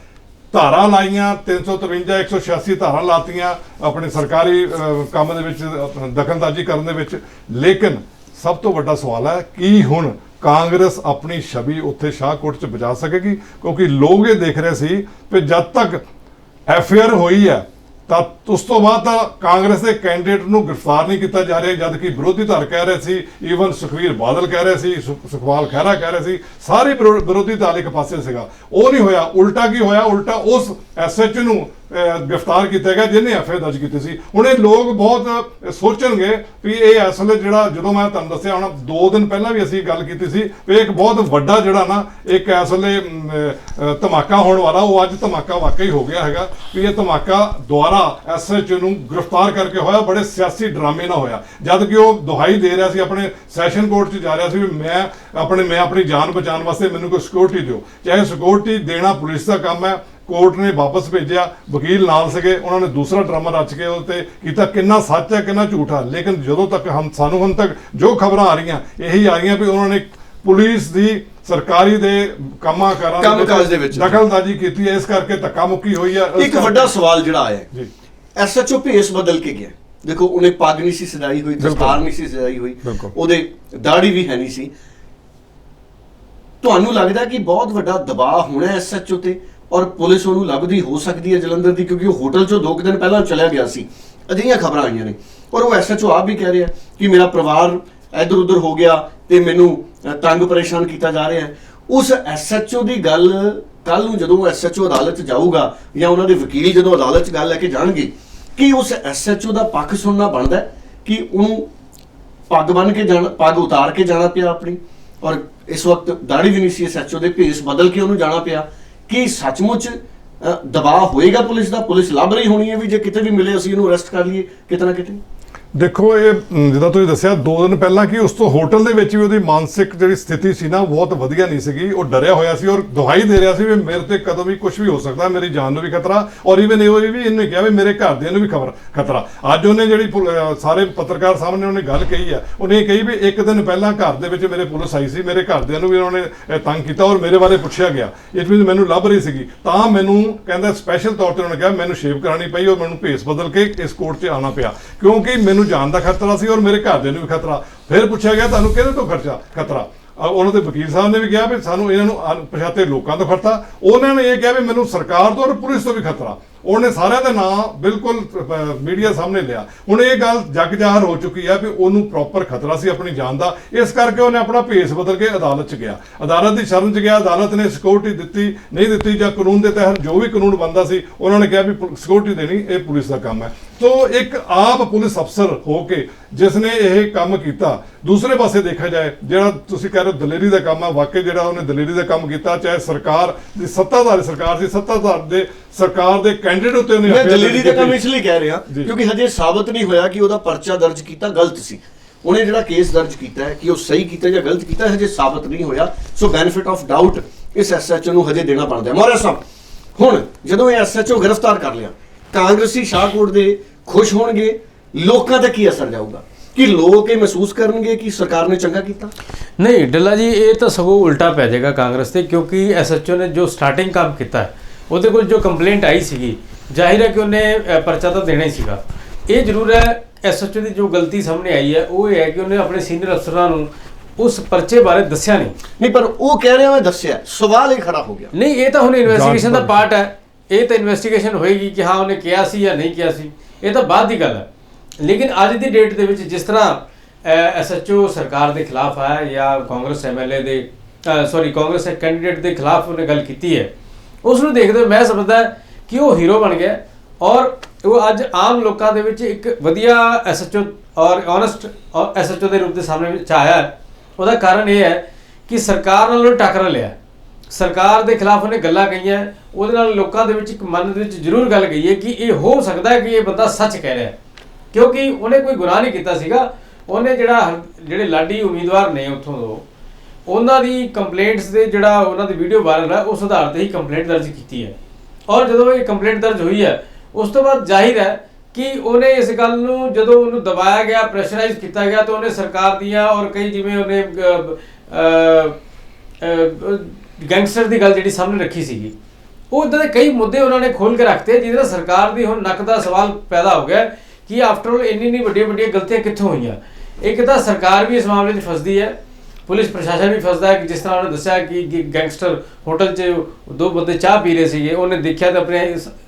E: ਧਾਰਾ ਲਾਈਆਂ 353 186 ਧਾਰਾ ਲਾਤੀਆਂ ਆਪਣੇ ਸਰਕਾਰੀ ਕੰਮ ਦੇ ਵਿੱਚ, ਆਪਣਾ ਦਖਲਅੰਦਾਜ਼ੀ ਕਰਨ ਦੇ ਵਿੱਚ। ਲੇਕਿਨ ਸਭ ਤੋਂ ਵੱਡਾ ਸਵਾਲ ਹੈ, ਕੀ ਹੁਣ ਕਾਂਗਰਸ ਆਪਣੀ ਛਵੀ ਉੱਥੇ ਸ਼ਾਹਕੋਟ 'ਚ ਬਚਾ ਸਕੇਗੀ? ਕਿਉਂਕਿ ਲੋਕ ਇਹ ਦੇਖ ਰਹੇ ਸੀ ਕਿ ਜਦ ਤੱਕ ਐਫਆਰ ਹੋਈ ਹੈ ਤਾਂ ਉਸ ਤੋਂ ਬਾਅਦ ਤਾਂ ਕਾਂਗਰਸ ਦੇ ਕੈਂਡੀਡੇਟ ਨੂੰ ਗ੍ਰਿਫਤਾਰ ਨਹੀਂ ਕੀਤਾ ਜਾ ਰਿਹਾ ਜਦ ਕਿ ਵਿਰੋਧੀ ਧਿਰ ਕਹਿ ਰਹੇ ਸੀ ਈਵਨ ਸੁਖਵੀਰ ਬਾਦਲ ਕਹਿ ਰਹੇ ਸੀ ਸੁਖ- ਸੁਖਪਾਲ ਖਹਿਰਾ ਕਹਿ ਰਹੇ ਸੀ, ਸਾਰੇ ਵਿਰੋਧੀ ਧਿਰ ਇੱਕ ਪਾਸੇ ਸੀਗਾ। ਉਹ ਨਹੀਂ ਹੋਇਆ, ਉਲਟਾ ਕੀ ਹੋਇਆ? ਉਲਟਾ ਉਸ ਐਸਐਚ ਨੂੰ ਗ੍ਰਿਫਤਾਰ ਕੀਤਾ ਗਿਆ, ਜਿਹਨੇ ਐਫਆਈ ਦਰਜ ਕੀਤੀ ਸੀ। ਹੁਣ ਇਹ ਲੋਕ ਬਹੁਤ ਸੋਚਣਗੇ ਵੀ ਇਹ ਅਸਲ ਜਿਹੜਾ, ਜਦੋਂ ਮੈਂ ਤੁਹਾਨੂੰ ਦੱਸਿਆ ਹੁਣ 2 ਦਿਨ ਪਹਿਲਾਂ ਵੀ ਅਸੀਂ ਗੱਲ ਕੀਤੀ ਸੀ ਵੀ ਇੱਕ ਬਹੁਤ ਵੱਡਾ ਜਿਹੜਾ ਨਾ, ਇੱਕ ਅਸਲੇ ਧਮਾਕਾ ਹੋਣ ਵਾਲਾ, ਉਹ ਅੱਜ ਧਮਾਕਾ ਵਾਕਈ ਹੋ ਗਿਆ ਹੈਗਾ ਵੀ ਇਹ ਧਮਾਕਾ ਦੁਆਰਾ ਐਸਐਚ ਨੂੰ ਗ੍ਰਿਫਤਾਰ ਕਰਕੇ ਹੋਇਆ, ਬੜੇ ਸਿਆਸੀ ਡਰਾਮੇ ਨਾਲ ਹੋਇਆ। ਜਦ ਕਿ ਉਹ ਦੁਹਾਈ ਦੇ ਰਿਹਾ ਸੀ, ਆਪਣੇ ਸੈਸ਼ਨ ਕੋਰਟ 'ਚ ਜਾ ਰਿਹਾ ਸੀ ਵੀ ਮੈਂ ਆਪਣੇ, ਮੈਂ ਆਪਣੀ ਜਾਨ ਬਚਾਉਣ ਵਾਸਤੇ ਮੈਨੂੰ ਕੋਈ ਸਿਕਿਉਰਿਟੀ ਦਿਓ। ਚਾਹੇ ਸਿਕਿਉਰਿਟੀ ਦੇਣਾ ਪੁਲਿਸ ਦਾ ਕੰਮ ਹੈ ਕੋਰਟ ਨੇ ਵਾਪਸ ਭੇਜਿਆ ਵਕੀਲ ਨਾਲ ਸੀਗੇ ਉਹਨਾਂ ਨੇ ਦੂਸਰਾ ਡਰਾਮਾ ਰਚ ਕੇ ਉਹਦੇ ਤੇ ਕੀਤਾ ਕਿੰਨਾ ਸੱਚ ਹੈ ਕਿੰਨਾ ਝੂਠ ਲੇਕਿਨ ਜਦੋਂ ਤੱਕ ਹਮ ਸਾਨੂੰ ਹੁਣ ਤੱਕ ਜੋ ਖਬਰਾਂ ਆ ਰਹੀਆਂ ਇਹੀ ਆ ਰਹੀਆਂ ਵੀ ਉਹਨਾਂ ਨੇ ਪੁਲਿਸ ਦੀ ਸਰਕਾਰੀ ਦੇ ਕੰਮਾਂ ਕਾਰਾਂ
A: ਕੰਮਕਾਜ ਦੇ ਵਿੱਚ।
E: ਦਖਲਅੰਦਾਜ਼ੀ ਕੀਤੀ ਹੈ ਇਸ ਕਰਕੇ ਧੱਕਾ ਮੁੱਕੀ ਹੋਈ ਹੈ।
A: ਇੱਕ ਵੱਡਾ ਸਵਾਲ ਜਿਹੜਾ ਆਇਆ
E: ਜੀ।
A: ਐਸਐਚਓ ਭੇਸ ਬਦਲ ਕੇ ਗਿਆ। ਦੇਖੋ ਉਹਨੇ ਪੱਗ ਨਹੀਂ ਸੀ ਸਜਾਈ ਹੋਈ। ਦਸਤਾਰ ਨਹੀਂ ਸੀ ਸਜਾਈ ਹੋਈ। ਉਹਦੇ ਦਾੜੀ ਵੀ ਹੈ ਨਹੀਂ ਸੀ। ਤੁਹਾਨੂੰ ਲੱਗਦਾ ਕਿ ਬਹੁਤ ਵੱਡਾ ਦਬਾਅ ਹੋਣਾ ਐਸਐਚਓ ਤੇ? ਔਰ ਪੁਲਿਸ ਉਹਨੂੰ ਲੱਭਦੀ ਹੋ ਸਕਦੀ ਹੈ ਜਲੰਧਰ ਦੀ, ਕਿਉਂਕਿ ਉਹ ਹੋਟਲ ਚੋਂ ਦੋ ਕੁ ਦਿਨ ਪਹਿਲਾਂ ਚਲਿਆ ਗਿਆ ਸੀ। ਅਜਿਹੀਆਂ ਖਬਰਾਂ ਆਈਆਂ ਨੇ। ਔਰ ਉਹ ਐਸਐਚਓ ਆਪ ਵੀ ਕਹਿ ਰਿਹਾ ਕਿ ਮੇਰਾ ਪਰਿਵਾਰ ਇੱਧਰ ਉੱਧਰ ਹੋ ਗਿਆ ਤੇ ਮੈਨੂੰ ਤੰਗ ਪਰੇਸ਼ਾਨ ਕੀਤਾ ਜਾ ਰਿਹਾ ਹੈ। ਉਸ ਐਸਐਚਓ ਦੀ ਗੱਲ ਕੱਲ ਨੂੰ ਜਦੋਂ ਐਸਐਚਓ ਅਦਾਲਤ 'ਚ ਜਾਊਗਾ ਜਾਂ ਉਹਨਾਂ ਦੇ ਵਕੀਲ ਜਦੋਂ ਅਦਾਲਤ 'ਚ ਗੱਲ ਲੈ ਕੇ ਜਾਣਗੇ, ਕਿ ਉਸ ਐਸਐਚਓ ਦਾ ਪੱਖ ਸੁਣਨਾ ਬਣਦਾ ਕਿ ਉਹਨੂੰ ਪੱਗ ਬੰਨ ਕੇ ਜਾਣਾ, ਪੱਗ ਉਤਾਰ ਕੇ ਜਾਣਾ ਪਿਆ ਆਪਣੀ? ਔਰ ਇਸ ਵਕਤ ਦਾੜੀ ਵੀ ਨਹੀਂ ਸੀ ਐਸਐਚਓ ਦੇ, ਭੇਸ ਬਦਲ ਕੇ ਉਹਨੂੰ ਜਾਣਾ ਪਿਆ। ਕਿ ਸੱਚਮੁੱਚ ਦਬਾਅ ਹੋਏਗਾ ਪੁਲਿਸ ਦਾ? ਪੁਲਿਸ ਲੱਭ ਰਹੀ ਹੋਣੀ ਹੈ ਵੀ ਜੇ ਕਿਤੇ ਵੀ ਮਿਲੇ ਅਸੀਂ ਇਹਨੂੰ ਅਰੈਸਟ ਕਰ ਲਈਏ ਕਿਤੇ ਨਾ ਕਿਤੇ?
E: ਦੇਖੋ ਇਹ ਜਿੱਦਾਂ ਤੁਸੀਂ ਦੱਸਿਆ, ਦੋ ਦਿਨ ਪਹਿਲਾਂ ਕਿ ਉਸ ਤੋਂ ਹੋਟਲ ਦੇ ਵਿੱਚ ਵੀ ਉਹਦੀ ਮਾਨਸਿਕ ਜਿਹੜੀ ਸਥਿਤੀ ਸੀ ਨਾ ਉਹ ਬਹੁਤ ਵਧੀਆ ਨਹੀਂ ਸੀਗੀ। ਉਹ ਡਰਿਆ ਹੋਇਆ ਸੀ ਔਰ ਦੁਹਾਈ ਦੇ ਰਿਹਾ ਸੀ ਵੀ ਮੇਰੇ ਤੇ ਕਦੋਂ ਵੀ ਕੁਝ ਵੀ ਹੋ ਸਕਦਾ, ਮੇਰੀ ਜਾਨ ਨੂੰ ਵੀ ਖਤਰਾ ਔਰ ਇਵਨ ਇਹ ਵੀ ਇਹਨੇ ਕਿਹਾ ਵੀ ਮੇਰੇ ਘਰਦਿਆਂ ਨੂੰ ਵੀ ਖਬਰ, ਖਤਰਾ। ਅੱਜ ਉਹਨੇ ਜਿਹੜੀ ਪੁਲ- ਸਾਰੇ ਪੱਤਰਕਾਰ ਸਾਹਮਣੇ ਉਹਨੇ ਗੱਲ ਕਹੀ ਹੈ ਉਹਨੇ ਇਹ ਕਹੀ ਵੀ ਇੱਕ ਦਿਨ ਪਹਿਲਾਂ ਘਰ ਦੇ ਵਿੱਚ ਮੇਰੇ ਪੁਲਿਸ ਆਈ ਸੀ, ਮੇਰੇ ਘਰਦਿਆਂ ਨੂੰ ਵੀ ਉਹਨਾਂ ਨੇ ਤੰਗ ਕੀਤਾ ਔਰ ਮੇਰੇ ਬਾਰੇ ਪੁੱਛਿਆ ਗਿਆ। ਇਟ ਮੀਨਸ ਮੈਨੂੰ ਲੱਭ ਰਹੀ ਸੀਗੀ। ਤਾਂ ਮੈਨੂੰ ਕਹਿੰਦਾ ਸਪੈਸ਼ਲ ਤੌਰ ਤੇ ਉਹਨੇ ਕਿਹਾ, ਮੈਨੂੰ ਸ਼ੇਵ ਕਰਾਣੀ ਪਈ ਔਰ ਮੈਨੂੰ ਭੇਸ ਬਦਲ ਕੇ ਇਸ ਕੋਰਟ 'ਚ ਆਉਣਾ ਪਿਆ। ਕਿਉਂਕਿ ਮੈਨੂੰ ਜਾਨ ਦਾ ਖਤਰਾ ਸੀ ਔਰ ਮੇਰੇ ਘਰਦਿਆਂ ਨੂੰ ਵੀ ਖਤਰਾ। ਫਿਰ ਪੁੱਛਿਆ ਗਿਆ, ਤੁਹਾਨੂੰ ਕਿਹਦੇ ਤੋਂ ਖਰਚਾ ਖਤਰਾ। ਉਹਨਾਂ ਦੇ ਵਕੀਲ ਸਾਹਿਬ ਨੇ ਵੀ ਕਿਹਾ ਵੀ ਸਾਨੂੰ ਇਹਨਾਂ ਨੂੰ ਅਣਪਛਾਤੇ ਲੋਕਾਂ ਤੋਂ ਖਤਰਾ ਉਹਨਾਂ ਨੇ ਇਹ ਕਿਹਾ ਵੀ ਮੈਨੂੰ ਸਰਕਾਰ ਤੋਂ ਔਰ ਪੁਲਿਸ ਤੋਂ ਵੀ ਖਤਰਾ। ਉਹਨੇ ਸਾਰਿਆਂ ਦਾ ਨਾਂ ਬਿਲਕੁਲ ਮੀਡੀਆ ਸਾਹਮਣੇ ਲਿਆ। ਹੁਣ ਇਹ ਗੱਲ ਜੱਗ ਜ਼ਾਹਰ ਹੋ ਚੁੱਕੀ ਹੈ ਵੀ ਉਹਨੂੰ ਪ੍ਰੋਪਰ ਖਤਰਾ ਸੀ ਆਪਣੀ ਜਾਨ ਦਾ। ਇਸ ਕਰਕੇ ਉਹਨੇ ਆਪਣਾ ਭੇਸ ਬਦਲ ਕੇ ਅਦਾਲਤ 'ਚ ਗਿਆ। ਅਦਾਲਤ ਦੀ ਸ਼ਰਨ 'ਚ ਗਿਆ। ਅਦਾਲਤ ਨੇ ਸਿਕਿਉਰਿਟੀ ਦਿੱਤੀ, ਨਹੀਂ ਦਿੱਤੀ ਜਾਂ ਕਾਨੂੰਨ ਦੇ ਤਹਿਤ ਜੋ ਵੀ ਕਾਨੂੰਨ ਬਣਦਾ ਸੀ, ਉਹਨਾਂ ਨੇ ਕਿਹਾ ਵੀ ਸਿਕਿਉਰਿਟੀ ਦੇਣੀ, ਇਹ ਪੁਲਿਸ ਦਾ ਕੰਮ ਹੈ। ਸੋ ਇੱਕ ਆਪ ਪੁਲਿਸ ਅਫਸਰ ਹੋ ਕੇ ਜਿਸ ਨੇ ਇਹ ਕੰਮ ਕੀਤਾ ਦੂਸਰੇ ਪਾਸੇ ਦੇਖਿਆ ਜਾਏ ਜਿਹੜਾ ਤੁਸੀਂ ਕਹਿ ਰਹੇ ਹੋ ਦਲੇਰੀ ਦਾ ਕੰਮ ਆ ਵਾਕਈ ਜਿਹੜਾ ਉਹਨੇ ਦਲੇਰੀ ਦਾ ਕੰਮ ਕੀਤਾ ਚਾਹੇ ਸਰਕਾਰ ਦੀ ਸੱਤਾਧਾਰੀ ਸਰਕਾਰ ਸੀ ਸੱਤਾਧਾਰ ਦੇ ਸਰਕਾਰ ਦੇ ਕੈਂਡੀਡੇਟ ਉੱਤੇ ਉਹਨੇ
A: ਮੈਂ ਦਲੇਰੀ ਦਾ ਕੰਮ। ਇਸ ਲਈ ਕਹਿ ਰਿਹਾ। ਕਿਉਂਕਿ ਹਜੇ ਸਾਬਤ ਨਹੀਂ ਹੋਇਆ ਕਿ ਉਹਦਾ ਪਰਚਾ ਦਰਜ ਕੀਤਾ ਗਲਤ ਸੀ ਉਹਨੇ ਜਿਹੜਾ ਕੇਸ ਦਰਜ ਕੀਤਾ ਹੈ ਕਿ ਉਹ ਸਹੀ ਕੀਤਾ ਜਾਂ ਗਲਤ ਕੀਤਾ ਹਜੇ ਸਾਬਤ ਨਹੀਂ ਹੋਇਆ ਸੋ ਬੈਨੀਫਿਟ ਆਫ ਡਾਊਟ ਇਸ ਐਸਐਚਓ ਨੂੰ ਹਜੇ ਦੇਣਾ ਬਣਦਾ ਹੈ ਸਾਹਿਬ ਹੁਣ ਜਦੋਂ ਇਹ ਐਸਐਚਓ ਗ੍ਰਿਫਤਾਰ ਕਰ ਲਿਆ ਕਾਂਗਰਸੀ ਸ਼ਾਹਕੋਟ ਦੇ ਖੁਸ਼ ਹੋਣਗੇ ਲੋਕਾਂ ਤੇ ਕੀ ਅਸਰ ਜਾਊਗਾ? ਕਿ ਲੋਕ ਇਹ ਮਹਿਸੂਸ ਕਰਨਗੇ ਕਿ ਸਰਕਾਰ ਨੇ ਚੰਗਾ ਕੀਤਾ?
F: ਨਹੀਂ ਡੱਲਾ ਜੀ ਇਹ ਤਾਂ ਸਗੋਂ ਉਲਟਾ ਪੈ ਜਾਏਗਾ ਕਾਂਗਰਸ ਤੇ ਕਿਉਂਕਿ ਐਸਐਚਓ ਨੇ ਜੋ ਸਟਾਰਟਿੰਗ ਕੰਮ ਕੀਤਾ ਹੈ, ਉਹਦੇ ਕੋਲ ਜੋ ਕੰਪਲੇਂਟ ਆਈ ਸੀਗੀ ਜ਼ਾਹਿਰ ਹੈ ਕਿ ਉਹਨੇ ਪਰਚਾ ਤਾਂ ਦੇਣਾ ਹੀ ਸੀਗਾ। ਇਹ ਜ਼ਰੂਰ ਹੈ ਐਸਐਚਓ ਦੀ ਜੋ ਗਲਤੀ ਸਾਹਮਣੇ ਆਈ ਹੈ ਉਹ ਇਹ ਹੈ ਕਿ ਉਹਨੇ ਆਪਣੇ ਸੀਨੀਅਰ ਅਫਸਰਾਂ ਨੂੰ ਉਸ ਪਰਚੇ ਬਾਰੇ ਦੱਸਿਆ ਨਹੀਂ।
A: ਨਹੀਂ ਪਰ ਉਹ ਕਹਿ ਰਿਹਾ ਮੈਂ ਦੱਸਿਆ ਸਵਾਲ ਇਹ ਖੜਾ ਹੋ ਗਿਆ।
F: ਨਹੀਂ ਇਹ ਤਾਂ ਹੁਣ ਇਨਵੈਸਟੀਗੇਸ਼ਨ ਦਾ ਪਾਰਟ ਹੈ। ਇਹ ਤਾਂ ਇਨਵੈਸਟੀਗੇਸ਼ਨ ਹੋਏਗੀ ਕਿ ਹਾਂ ਉਹਨੇ ਕਿਹਾ ਸੀ ਜਾਂ ਨਹੀਂ ਕਿਹਾ ਸੀ। ਇਹ ਤਾਂ ਬਾਅਦ ਦੀ ਗੱਲ ਹੈ। ਲੇਕਿਨ ਅੱਜ ਦੀ ਡੇਟ ਦੇ ਵਿੱਚ ਜਿਸ ਤਰ੍ਹਾਂ ਐਸਐਚਓ ਸਰਕਾਰ ਦੇ ਖਿਲਾਫ ਆਇਆ ਜਾਂ ਕਾਂਗਰਸ ਐਮਐਲਏ ਦੇ ਸੌਰੀ ਕਾਂਗਰਸ ਦੇ ਕੈਂਡੀਡੇਟ ਦੇ ਖਿਲਾਫ ਉਹਨੇ ਗੱਲ ਕੀਤੀ ਹੈ ਉਸ ਨੂੰ ਦੇਖਦੇ ਹੋਏ ਮੈਂ ਸਮਝਦਾ ਕਿ ਉਹ ਹੀਰੋ ਬਣ ਗਿਆ ਔਰ ਉਹ ਅੱਜ ਆਮ ਲੋਕਾਂ ਦੇ ਵਿੱਚ ਇੱਕ ਵਧੀਆ ਐਸਐਚਓ ਔਰ ਓਨੈਸਟ ਐਸਐਚਓ ਦੇ ਰੂਪ ਦੇ ਸਾਹਮਣੇ ਵਿੱਚ ਆਇਆ ਉਹਦਾ ਕਾਰਨ ਇਹ ਹੈ ਕਿ ਸਰਕਾਰ ਨਾਲ ਉਹਨੇ ਟੱਕਰ ਲਿਆ। ਸਰਕਾਰ ਦੇ ਖਿਲਾਫ ਉਹਨੇ ਗੱਲਾਂ ਕਹੀਆਂ, ਉਹਦੇ ਨਾਲ ਲੋਕਾਂ ਦੇ ਵਿੱਚ ਇੱਕ ਮਨ ਦੇ ਵਿੱਚ ਜ਼ਰੂਰ ਗੱਲ ਗਈ ਹੈ ਕਿ ਇਹ ਹੋ ਸਕਦਾ ਹੈ ਕਿ ਇਹ ਬੰਦਾ ਸੱਚ ਕਹਿ ਰਿਹਾ ਹੈ। ਕਿਉਂਕਿ ਉਹਨੇ ਕੋਈ ਗੁਨਾਹ ਨਹੀਂ ਕੀਤਾ ਸੀਗਾ। ਉਹਨੇ ਜਿਹੜਾ ਹਰ- ਜਿਹੜੇ ਲਾਡੀ ਉਮੀਦਵਾਰ ਨੇ ਉੱਥੋਂ ਤੋਂ, ਉਹਨਾਂ ਦੀ ਕੰਪਲੇਂਟਸ ਦੇ ਜਿਹੜਾ ਉਹਨਾਂ ਦੀ ਵੀਡੀਓ ਵਾਇਰਲ ਹੈ ਉਸ ਆਧਾਰ ਤੇ ਹੀ ਕੰਪਲੇਂਟ ਦਰਜ ਕੀਤੀ ਹੈ। ਔਰ ਜਦੋਂ ਇਹ ਕੰਪਲੇਂਟ ਦਰਜ ਹੋਈ ਹੈ, ਉਸ ਤੋਂ ਬਾਅਦ ਜ਼ਾਹਿਰ ਹੈ ਕਿ ਉਹਨੇ ਇਸ ਗੱਲ ਨੂੰ ਜਦੋਂ ਉਹਨੂੰ ਦਬਾਇਆ ਗਿਆ ਪ੍ਰੈਸ਼ਰਾਈਜ਼ ਕੀਤਾ ਗਿਆ, ਤਾਂ ਉਹਨੇ ਸਰਕਾਰ ਦੀਆਂ ਔਰ ਕਈ ਜਿਵੇਂ ਉਹਨੇ ਗੈਂਗਸਟਰ ਦੀ ਗੱਲ ਜਿਹੜੀ ਸਾਹਮਣੇ ਰੱਖੀ ਸੀਗੀ, ਉਹ ਇਦਾਂ ਦੇ ਕਈ ਮੁੱਦੇ ਉਹਨਾਂ ਨੇ ਖੋਲ ਕੇ ਰੱਖਤੇ, ਜਿਹਦੇ ਨਾਲ ਸਰਕਾਰ ਦੀ ਹੁਣ ਨੱਕ ਦਾ ਸਵਾਲ ਪੈਦਾ ਹੋ ਗਿਆ ਕਿ ਆਫਟਰ ਆਲ ਇੰਨੀ ਇੰਨੀ ਵੱਡੀਆਂ ਵੱਡੀਆਂ ਗਲਤੀਆਂ ਕਿੱਥੋਂ ਹੋਈਆਂ? ਇੱਕ ਤਾਂ ਸਰਕਾਰ ਵੀ ਇਸ ਮਾਮਲੇ 'ਚ ਫਸਦੀ ਹੈ ਪੁਲਿਸ ਪ੍ਰਸ਼ਾਸਨ ਵੀ ਫਸਦਾ ਹੈ ਕਿ ਜਿਸ ਤਰ੍ਹਾਂ ਉਹਨੇ ਦੱਸਿਆ ਕਿ ਗੈਂਗਸਟਰ ਹੋਟਲ 'ਚ ਦੋ ਬੰਦੇ ਚਾਹ ਪੀ ਰਹੇ ਸੀਗੇ ਉਹਨੇ ਦੇਖਿਆ ਤਾਂ ਆਪਣੇ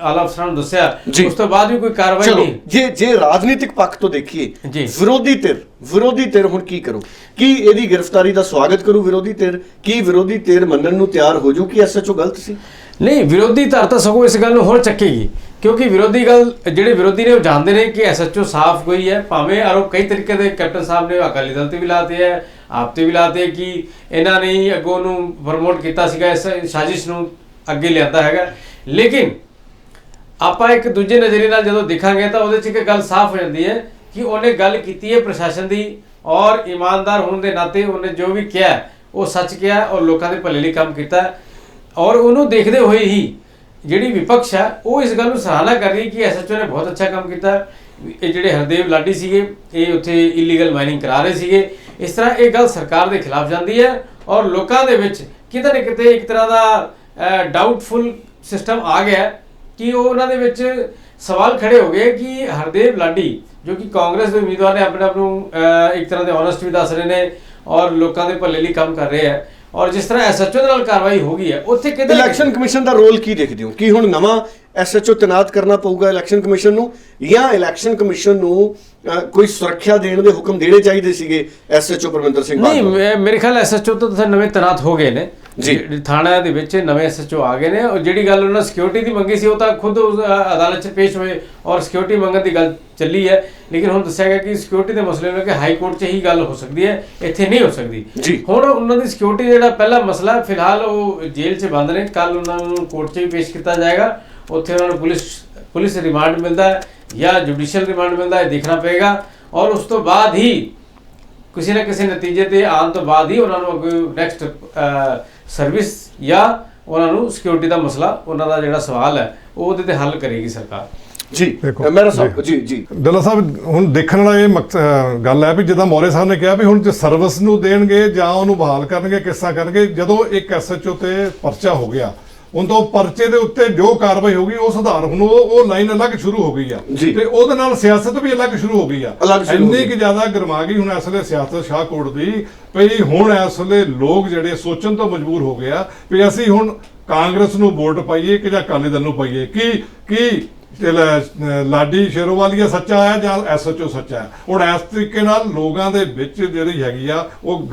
F: ਆਲਾ ਅਫਸਰਾਂ ਨੂੰ ਦੱਸਿਆ। ਉਸ ਤੋਂ ਬਾਅਦ ਵੀ ਕੋਈ ਕਾਰਵਾਈ ਨਹੀਂ।
A: ਜੇ ਜੇ ਰਾਜਨੀਤਿਕ ਪੱਖ ਤੋਂ ਦੇਖੀਏ। ਵਿਰੋਧੀ ਧਿਰ ਵਿਰੋਧੀ ਧਿਰ ਹੁਣ ਕੀ ਕਰੂ? ਕੀ ਇਹਦੀ ਗ੍ਰਿਫਤਾਰੀ ਦਾ ਸਵਾਗਤ ਕਰੂ ਵਿਰੋਧੀ ਧਿਰ? ਕੀ ਵਿਰੋਧੀ ਧਿਰ ਮੰਨਣ ਨੂੰ ਤਿਆਰ ਹੋ ਜੂ ਕਿ ਐਸਐਚਓ ਗਲਤ ਸੀ?
F: ਨਹੀਂ ਵਿਰੋਧੀ ਧਿਰ ਤਾਂ ਸਗੋਂ ਇਸ ਗੱਲ ਨੂੰ ਹੋਰ ਚੱਕੇਗੀ ਕਿਉਂਕਿ ਵਿਰੋਧੀ ਗੱਲ ਜਿਹੜੇ ਵਿਰੋਧੀ ਨੇ ਉਹ ਜਾਣਦੇ ਨੇ ਕਿ ਐਸਐਚਓ ਸਾਫ਼ ਕੋਈ ਹੈ ਭਾਵੇਂ ਆਰੋਪ ਕਈ ਤਰੀਕੇ ਦੇ ਕੈਪਟਨ ਸਾਹਿਬ ਨੇ ਅਕਾਲੀ ਦਲ ਤੇ ਵੀ ਲਾਤੇ ਹੈ ਆਪ ਤੇ ਵੀ ਲਾਤੇ ਕਿ ਇਹਨਾਂ ਨੇ ਹੀ ਅੱਗੋਂ ਨੂੰ ਪ੍ਰਮੋਟ ਕੀਤਾ ਸੀਗਾ, ਇਸ ਸਾਜ਼ਿਸ਼ ਨੂੰ ਅੱਗੇ ਲਿਆਂਦਾ ਹੈਗਾ। ਲੇਕਿਨ ਆਪਾਂ ਇੱਕ ਦੂਜੇ ਨਜ਼ਰੀਏ ਨਾਲ ਜਦੋਂ ਦੇਖਾਂਗੇ ਤਾਂ ਉਹਦੇ 'ਚ ਇੱਕ ਗੱਲ ਸਾਫ਼ ਹੋ ਜਾਂਦੀ ਹੈ ਕਿ ਉਹਨੇ ਗੱਲ ਕੀਤੀ ਹੈ ਪ੍ਰਸ਼ਾਸਨ ਦੀ ਔਰ ਇਮਾਨਦਾਰ ਹੋਣ ਦੇ ਨਾਤੇ ਉਹਨੇ ਜੋ ਵੀ ਕਿਹਾ, ਉਹ ਸੱਚ ਕਿਹਾ ਔਰ ਲੋਕਾਂ ਦੇ ਭਲੇ ਲਈ ਕੰਮ ਕੀਤਾ। ਔਰ ਉਹਨੂੰ ਦੇਖਦੇ ਹੋਏ ਹੀ ਜਿਹੜੀ ਵਿਪਕਸ਼ ਹੈ ਉਹ ਇਸ ਗੱਲ ਨੂੰ ਸਰਾਹਨਾ ਕਰ ਰਹੀ ਹੈ ਕਿ ਐਸਐਚਓ ਨੇ ਬਹੁਤ ਅੱਛਾ ਕੰਮ ਕੀਤਾ। ਇਹ ਜਿਹੜੇ ਹਰਦੇਵ ਲਾਡੀ ਸੀਗੇ, ਇਹ ਉੱਥੇ ਇਲੀਗਲ ਮਾਈਨਿੰਗ ਕਰਾ ਰਹੇ ਸੀਗੇ। ਇਸ ਤਰ੍ਹਾਂ ਇਹ ਗੱਲ ਸਰਕਾਰ ਦੇ ਖਿਲਾਫ ਜਾਂਦੀ ਹੈ ਔਰ ਲੋਕਾਂ ਦੇ ਵਿੱਚ ਕਿਤੇ ਨਾ ਕਿਤੇ ਇੱਕ ਤਰ੍ਹਾਂ ਦਾ ਡਾਊਟਫੁਲ ਸਿਸਟਮ ਆ ਗਿਆ ਕਿ ਉਹ ਉਹਨਾਂ ਦੇ ਵਿੱਚ ਸਵਾਲ ਖੜੇ ਹੋ ਗਏ ਕਿ ਹਰਦੇਵ ਲਾਡੀ, ਜੋ ਕਿ ਕਾਂਗਰਸ ਦੇ ਉਮੀਦਵਾਰ ਨੇ ਆਪਣੇ ਆਪ ਨੂੰ ਇੱਕ ਤਰ੍ਹਾਂ ਦੇ ਓਨੈਸਟ ਵੀ ਦੱਸ ਰਹੇ ਨੇ ਔਰ ਲੋਕਾਂ ਦੇ ਭਲੇ ਲਈ ਕੰਮ ਕਰ ਰਹੇ ਹੈ ਔਰ ਜਿਸ ਤਰ੍ਹਾਂ ਐਸਐਚਓ ਦੇ ਨਾਲ ਕਾਰਵਾਈ ਹੋ ਗਈ ਹੈ, ਉੱਥੇ ਕਿਤੇ
A: ਇਲੈਕਸ਼ਨ ਕਮਿਸ਼ਨ ਦਾ ਰੋਲ ਕੀ ਦੇਖਦੇ ਹੋ? ਕੀ ਹੁਣ ਨਵਾਂ ਐਸਐਚਓ ਤੈਨਾਤ ਕਰਨਾ ਪਊਗਾ ਇਲੈਕਸ਼ਨ ਕਮਿਸ਼ਨ ਨੂੰ ਜਾਂ ਇਲੈਕਸ਼ਨ ਕਮਿਸ਼ਨ ਨੂੰ ਕੋਈ ਸੁਰੱਖਿਆ ਦੇਣ ਦੇ ਹੁਕਮ ਦੇਣੇ ਚਾਹੀਦੇ ਸੀਗੇ ਐਸਐਚਓ ਪਰਮਿੰਦਰ ਸਿੰਘ
F: ਨਹੀਂ ਮੇਰੇ ਖਿਆਲ ਐਸਐਚਓ ਤੋਂ ਤਾਂ ਨਵੇਂ ਤਨਾਤ ਹੋ ਗਏ ਨੇ।
A: ਜੀ।
F: ਥਾਣਾ ਦੇ ਵਿੱਚ ਨਵੇਂ ਐਸਐਚਓ ਆ ਗਏ ਨੇ। ਔਰ ਜਿਹੜੀ ਗੱਲ ਉਹਨਾਂ ਸਿਕਿਉਰਿਟੀ ਦੀ ਮੰਗੀ ਸੀ ਉਹ ਤਾਂ ਖੁਦ ਅਦਾਲਤ 'ਚ ਪੇਸ਼ ਹੋਏ ਔਰ ਸਿਕਿਉਰਿਟੀ ਮੰਗਣ ਦੀ ਗੱਲ ਚੱਲੀ ਹੈ। ਲੇਕਿਨ ਹੁਣ ਦੱਸਿਆ ਗਿਆ ਕਿ ਸਿਕਿਉਰਿਟੀ ਦੇ ਮਸਲੇ ਨੂੰ ਕੇ ਹਾਈ ਕੋਰਟ 'ਚ ਹੀ ਗੱਲ ਹੋ ਸਕਦੀ ਹੈ। ਇੱਥੇ ਨਹੀਂ ਹੋ ਸਕਦੀ। ਹੁਣ ਉਹਨਾਂ ਦੀ ਸਿਕਿਉਰਿਟੀ ਜਿਹੜਾ ਪਹਿਲਾ ਮਸਲਾ ਫਿਲਹਾਲ ਉਹ ਜੇਲ੍ਹ 'ਚ ਬੰਦ ਨੇ। ਕੱਲ ਉਹਨਾਂ ਨੂੰ ਕੋਰਟ 'ਚ ਵੀ ਪੇਸ਼ ਕੀਤਾ ਜਾਏਗਾ। ਉੱਥੇ ਉਹਨਾਂ ਨੂੰ ਪੁਲਿਸ ਪੁਲਿਸ ਰਿਮਾਂਡ ਮਿਲਦਾ ਹੈ ਜਾਂ ਜੁਡੀਸ਼ੀਅਲ ਰਿਮਾਂਡ ਮਿਲਦਾ ਹੈ ਦੇਖਣਾ ਪਏਗਾ। ਔਰ ਉਸ ਤੋਂ ਬਾਅਦ ਹੀ ਕਿਸੇ ਨਾ ਕਿਸੇ ਨਤੀਜੇ ਤੇ ਆਉਣ ਤੋਂ ਬਾਅਦ ਹੀ ਉਹਨਾਂ ਨੂੰ ਅੱਗੇ ਨੈਕਸਟ ਸਰਵਿਸ ਜਾਂ ਉਹਨਾਂ ਨੂੰ ਸਿਕਿਉਰਿਟੀ ਦਾ ਮਸਲਾ ਉਹਨਾਂ ਦਾ ਜਿਹੜਾ ਸਵਾਲ ਹੈ ਉਹ ਉਹਦੇ ਤੇ ਹੱਲ ਕਰੇਗੀ ਸਰਕਾਰ।
A: ਜੀ
E: ਦੇਖੋ,
A: ਮੇਰਾ ਸਾਹਿਬ ਜੀ ਜੀ।
E: ਡੱਲਾ ਸਾਹਿਬ ਹੁਣ ਦੇਖਣ ਵਾਲਾ ਇਹ ਗੱਲ ਹੈ ਵੀ ਜਿੱਦਾਂ ਮੌਰੇ ਸਾਹਿਬ ਨੇ ਕਿਹਾ ਵੀ ਹੁਣ ਜੇ ਸਰਵਿਸ ਨੂੰ ਦੇਣਗੇ ਜਾਂ ਉਹਨੂੰ ਬਹਾਲ ਕਰਨਗੇ ਕਿਸ ਕਰਨਗੇ ਜਦੋਂ ਇੱਕ ਐਸਐਚਓ ਤੇ ਪਰਚਾ ਹੋ ਗਿਆ ਉਹਨਾਂ ਤੋਂ ਪਰਚੇ ਦੇ ਉੱਤੇ ਜੋ ਕਾਰਵਾਈ ਹੋਗੀ ਉਹ ਸੁਧਾਰ ਹੁਣ ਉਹ ਉਹ ਲਾਈਨ ਅਲੱਗ ਸ਼ੁਰੂ ਹੋ ਗਈ ਆ
A: ਜੀ।
E: ਤੇ ਉਹਦੇ ਨਾਲ ਸਿਆਸਤ ਵੀ ਅਲੱਗ ਸ਼ੁਰੂ ਹੋ ਗਈ ਆ
A: ਅਲੱਗ ਸ਼ੁਰੂ ਹੋ
E: ਇੰਨੀ। ਕਿ ਜ਼ਿਆਦਾ ਗਰਮਾ ਗਈ ਹੁਣ ਇਸ ਵੇਲੇ ਸਿਆਸਤ ਸ਼ਾਹਕੋਟ ਦੀ ਵੀ ਹੁਣ ਇਸ ਵੇਲੇ ਲੋਕ ਜਿਹੜੇ ਸੋਚਣ ਤੋਂ ਮਜਬੂਰ ਹੋ ਗਏ ਆ ਵੀ ਅਸੀਂ ਹੁਣ ਕਾਂਗਰਸ ਨੂੰ ਵੋਟ ਪਾਈਏ ਕਿ ਜਾਂ ਅਕਾਲੀ ਦਲ ਨੂੰ ਪਾਈਏ ਕੀ ਕੀ ਲਾਡੀ ਸ਼ੇਰੋਵਾਲੀਆ ਸੱਚਾ ਹੈ ਜਾਂ ਐਸਐਚਓ ਸੱਚਾ ਹੈ ਹੁਣ ਇਸ ਤਰੀਕੇ ਨਾਲ ਲੋਕਾਂ ਦੇ ਵਿੱਚ ਜਿਹੜੀ ਹੈਗੀ ਆ ਉਹ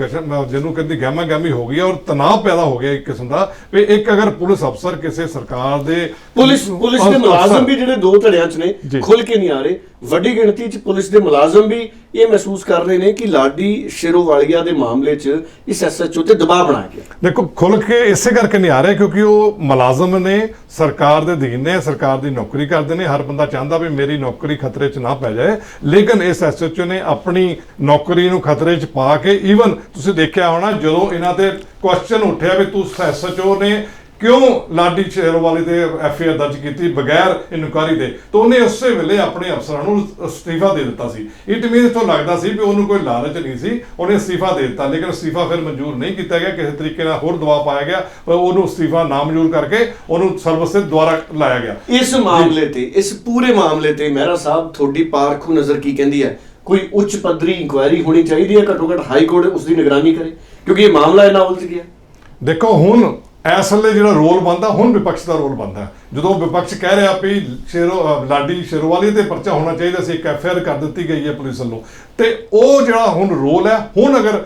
E: ਜਿਹਨੂੰ ਕਹਿੰਦੀ ਗਹਿਮਾ ਗਹਿਮੀ ਹੋ ਗਈ ਔਰ ਤਣਾਅ ਪੈਦਾ ਹੋ ਗਿਆ ਇੱਕ ਕਿਸਮ ਦਾ ਵੀ ਇੱਕ ਅਗਰ ਪੁਲਿਸ ਅਫਸਰ ਕਿਸੇ ਸਰਕਾਰ ਦੇ
A: ਪੁਲਿਸ ਪੁਲਿਸ ਦੇ ਮੁਲਾਜ਼ਮ ਵੀ ਜਿਹੜੇ ਦੋ ਧੜਿਆਂ 'ਚ ਨੇ। ਖੁੱਲ ਕੇ ਨਹੀਂ ਆ ਰਹੇ ਵੱਡੀ ਗਿਣਤੀ 'ਚ ਪੁਲਿਸ ਦੇ ਮੁਲਾਜ਼ਮ ਵੀ ਇਹ ਮਹਿਸੂਸ ਕਰ ਰਹੇ ਨੇ ਕਿ ਲਾਡੀ ਸ਼ੇਰੋਵਾਲੀਆ ਦੇ ਮਾਮਲੇ 'ਚ ਇਸ ਐਸਐਚਓ ਤੇ ਦਬਾਅ ਬਣਾਇਆ ਗਿਆ।
E: ਦੇਖੋ ਖੁੱਲ ਕੇ ਇਸੇ ਕਰਕੇ ਨਹੀਂ ਆ ਰਿਹਾ ਕਿਉਂਕਿ ਉਹ ਮੁਲਾਜ਼ਮ ਨੇ, ਸਰਕਾਰ ਦੇ ਅਧੀਨ ਨੇ, ਸਰਕਾਰ ਦੀ ਨੌਕਰੀ ਕਰਦੇ ਨੇ, ਹਰ ਬੰਦਾ ਚਾਹੁੰਦਾ ਵੀ ਮੇਰੀ ਨੌਕਰੀ ਖਤਰੇ 'ਚ ਨਾ ਪੈ ਜਾਏ। ਲੇਕਿਨ ਇਸ ਐਸਐਚਓ ਨੇ ਆਪਣੀ ਨੌਕਰੀ ਨੂੰ ਖਤਰੇ 'ਚ ਪਾ ਕੇ ਈਵਨ ਤੁਸੀਂ ਦੇਖਿਆ ਹੋਣਾ, ਜਦੋਂ ਇਹਨਾਂ ਤੇ ਕੁਐਸਚਨ ਉੱਠਿਆ ਵੀ ਤੂੰ ਐਸਐਚਓ ਨੇ ਕਿਉਂ ਲਾਡੀ ਸ਼ੇਰੋਵਾਲੀ ਤੇ ਐਫਆਈਆਰ ਦਰਜ ਕੀਤੀ ਬਗੈਰ ਇਨਕੁਆਰੀ ਦੇ? ਤਾਂ ਉਹਨੇ ਉਸੇ ਵੇਲੇ ਆਪਣੇ ਅਫਸਰਾਂ ਨੂੰ ਅਸਤੀਫਾ ਦੇ ਦਿੱਤਾ ਸੀ। ਇਟ ਮੀਨਸ ਤੋਂ ਲੱਗਦਾ ਸੀ ਵੀ ਉਹਨੂੰ ਕੋਈ ਲਾਲਚ ਨਹੀਂ ਸੀ ਉਹਨੇ ਅਸਤੀਫਾ ਦੇ ਦਿੱਤਾ ਲੇਕਿਨ ਅਸਤੀਫਾ ਫਿਰ ਮਨਜ਼ੂਰ ਨਹੀਂ ਕੀਤਾ ਗਿਆ ਕਿਸੇ ਤਰੀਕੇ ਨਾਲ ਹੋਰ ਦਬਾਅ ਪਾਇਆ ਗਿਆ ਪਰ ਉਹਨੂੰ ਅਸਤੀਫਾ ਨਾਮਨਜ਼ੂਰ ਕਰਕੇ ਉਹਨੂੰ ਸਰਵਿਸ ਤੇ ਦੁਬਾਰਾ ਲਾਇਆ ਗਿਆ।
A: ਇਸ ਮਾਮਲੇ ਤੇ ਇਸ ਪੂਰੇ ਮਾਮਲੇ ਤੇ ਮਹਿਰਾ ਸਾਹਿਬ ਤੁਹਾਡੀ ਪਾਰਖੂ ਨਜ਼ਰ ਕੀ ਕਹਿੰਦੀ ਹੈ? ਕੋਈ ਉੱਚ ਪੱਧਰੀ ਇਨਕੁਆਇਰੀ ਹੋਣੀ ਚਾਹੀਦੀ ਹੈ ਘੱਟੋ ਘੱਟ ਹਾਈ ਕੋਰਟ ਉਸ ਦੀ ਨਿਗਰਾਨੀ ਕਰੇ ਕਿਉਂਕਿ ਇਹ ਮਾਮਲਾ ਇਹਨਾਂ ਉਲਝ ਗਿਆ।
E: ਦੇਖੋ ਹੁਣ ਇਸ ਵੇਲੇ ਜਿਹੜਾ ਰੋਲ ਬੰਦਾ ਹੁਣ ਵਿਪਕਸ਼ ਦਾ ਰੋਲ ਬੰਦਾ ਜਦੋਂ ਵਿਪਕਸ਼ ਕਹਿ ਰਿਹਾ ਵੀ ਸ਼ੇਰੋ ਲਾਡੀ ਸ਼ੇਰੋਵਾਲੀ ਤੇ ਪਰਚਾ ਹੋਣਾ ਚਾਹੀਦਾ ਸੀ, ਇੱਕ ਐਫਆਈਆਰ ਕਰ ਦਿੱਤੀ ਗਈ ਹੈ ਪੁਲਿਸ ਵੱਲੋਂ। ਤੇ ਉਹ ਜਿਹੜਾ ਹੁਣ ਰੋਲ ਹੈ, ਹੁਣ ਅਗਰ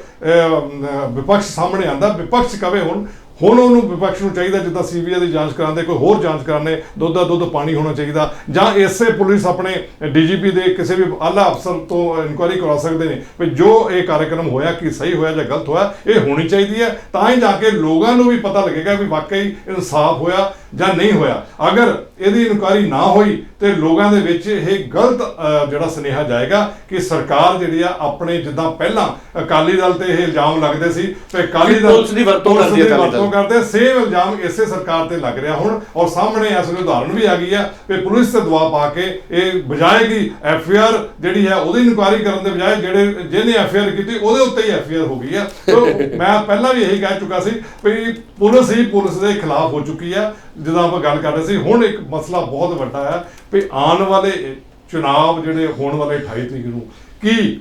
E: ਵਿਪਕਸ਼ ਸਾਹਮਣੇ ਆਂਦਾ ਵਿਪਕਸ਼ ਕਵੇ ਹੁਣ ਹੁਣ ਉਹਨੂੰ ਵਿਪਕਸ਼ ਨੂੰ ਚਾਹੀਦਾ ਜਿੱਦਾਂ ਸੀਬੀਆਈ ਦੀ ਜਾਂਚ ਕਰਾਉਂਦੇ, ਕੋਈ ਹੋਰ ਜਾਂਚ ਕਰਾਣੇ ਦੁੱਧ ਦਾ ਦੁੱਧ ਪਾਣੀ ਹੋਣਾ ਚਾਹੀਦਾ। ਜਾਂ ਇਸੇ ਪੁਲਿਸ ਆਪਣੇ ਡੀਜੀਪੀ ਦੇ ਕਿਸੇ ਵੀ ਆਲਾ ਅਫਸਰ ਤੋਂ ਇਨਕੁਆਇਰੀ ਕਰਵਾ ਸਕਦੇ ਨੇ ਵੀ ਜੋ ਇਹ ਕਾਰਜਕ੍ਰਮ ਹੋਇਆ ਕਿ ਸਹੀ ਹੋਇਆ ਜਾਂ ਗਲਤ ਹੋਇਆ, ਇਹ ਹੋਣੀ ਚਾਹੀਦੀ ਹੈ। ਤਾਂ ਹੀ ਜਾ ਕੇ ਲੋਕਾਂ ਨੂੰ ਵੀ ਪਤਾ ਲੱਗੇਗਾ ਵੀ ਵਾਕਈ ਇਨਸਾਫ ਹੋਇਆ ਜਾਂ ਨਹੀਂ ਹੋਇਆ। ਅਗਰ ਇਹਦੀ ਇਨਕੁਆਇਰੀ ਨਾ ਹੋਈ ਤੇ ਲੋਕਾਂ ਦੇ ਵਿੱਚ ਇਹ ਗਲਤ ਜਿਹੜਾ ਸੁਨੇਹਾ ਜਾਏਗਾ ਕਿ ਸਰਕਾਰ ਜਿਹੜੀ ਆ ਆਪਣੇ ਜਿੱਦਾਂ ਪਹਿਲਾਂ ਅਕਾਲੀ ਦਲ ਤੇ ਇਹ ਇਲਜ਼ਾਮ ਲੱਗਦੇ ਸੀ ਤੇ ਅਕਾਲੀ
A: ਕਿ
E: ਦਲ
A: ਪੁਲਿਸ ਦੀ ਵਰਤੋਂ ਕਰਦੀ ਹੈ ਅਕਾਲੀ ਦਲ।
E: ਵਰਤੋਂ ਕਰਦੇ ਸੇਮ ਇਲਜ਼ਾਮ ਇਸੇ ਸਰਕਾਰ ਤੇ ਲੱਗ ਰਿਹਾ ਹੁਣ ਔਰ ਸਾਹਮਣੇ ਇਸ ਵੇਲੇ ਉਦਾਹਰਣ ਵੀ ਆ ਗਈ ਹੈ ਵੀ ਪੁਲਿਸ ਤੇ ਦਬਾਅ ਪਾ ਕੇ ਇਹ ਬਜਾਏ ਕਿ ਐਫ ਆਈ ਆਰ ਜਿਹੜੀ ਹੈ ਉਹਦੀ ਇਨਕੁਆਇਰੀ ਕਰਨ ਦੇ ਬਜਾਏ ਜਿਹੜੇ ਜਿਹਨੇ ਐਫ ਆਈ ਆਰ ਕੀਤੀ ਉਹਦੇ ਉੱਤੇ ਹੀ ਐਫ ਆਈ ਆਰ ਹੋ ਗਈ ਹੈ ਸੋ ਮੈਂ ਪਹਿਲਾਂ ਵੀ ਇਹੀ ਕਹਿ ਚੁੱਕਾ ਸੀ ਵੀ ਪੁਲਿਸ ਹੀ ਪੁਲਿਸ ਦੇ ਖਿਲਾਫ ਹੋ ਚੁੱਕੀ ਹੈ ਜਦੋਂ ਆਪਾਂ ਗੱਲ ਕਰ ਰਹੇ ਸੀ ਹੁਣ ਇੱਕ ਮਸਲਾ ਬਹੁਤ ਵੱਡਾ ਹੈ ਵੀ ਆਉਣ ਵਾਲੇ ਚੁਣਾਵ ਜਿਹੜੇ ਹੋਣ ਵਾਲੇ 28 ਤਰੀਕ ਨੂੰ ਕੀ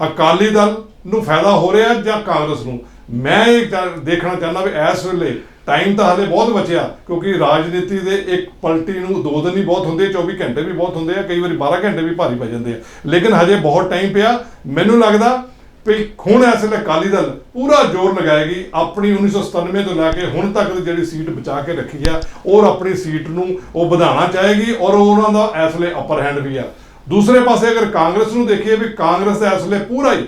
E: ਅਕਾਲੀ ਦਲ ਨੂੰ ਫਾਇਦਾ ਹੋ ਰਿਹਾ ਜਾਂ ਕਾਂਗਰਸ ਨੂੰ? ਮੈਂ ਇਹ ਦੇਖਣਾ ਚਾਹੁੰਦਾ ਵੀ ਇਸ ਵੇਲੇ ਟਾਈਮ ਤਾਂ ਹਲੇ ਬਹੁਤ ਬਚਿਆ, ਕਿਉਂਕਿ ਰਾਜਨੀਤੀ ਦੇ ਇੱਕ ਪਲਟੀ ਨੂੰ ਦੋ ਦਿਨ ਹੀ ਬਹੁਤ ਹੁੰਦੇ 24 ਘੰਟੇ ਵੀ ਬਹੁਤ ਹੁੰਦੇ ਆ, ਕਈ ਵਾਰੀ 12 ਘੰਟੇ ਵੀ ਭਾਰੀ ਪੈ ਜਾਂਦੇ ਆ। ਲੇਕਿਨ ਹਜੇ ਬਹੁਤ ਟਾਈਮ ਪਿਆ, ਮੈਨੂੰ ਲੱਗਦਾ ਵੀ ਹੁਣ ਇਸ ਵੇਲੇ ਅਕਾਲੀ ਦਲ ਪੂਰਾ ਜ਼ੋਰ ਲਗਾਏਗੀ ਆਪਣੀ 1997 ਤੋਂ ਲੈ ਕੇ ਹੁਣ ਤੱਕ ਦੀ ਜਿਹੜੀ ਸੀਟ ਬਚਾ ਕੇ ਰੱਖੀ ਆ, ਔਰ ਆਪਣੀ ਸੀਟ ਨੂੰ ਉਹ ਵਧਾਉਣਾ ਚਾਹੇਗੀ ਔਰ ਉਹਨਾਂ ਦਾ ਇਸ ਵੇਲੇ ਅਪਰ ਹੈਂਡ ਵੀ ਆ। ਦੂਸਰੇ ਪਾਸੇ ਅਗਰ ਕਾਂਗਰਸ ਨੂੰ ਦੇਖੀਏ ਵੀ ਕਾਂਗਰਸ ਦਾ ਇਸ ਵੇਲੇ ਪੂਰਾ ਹੀ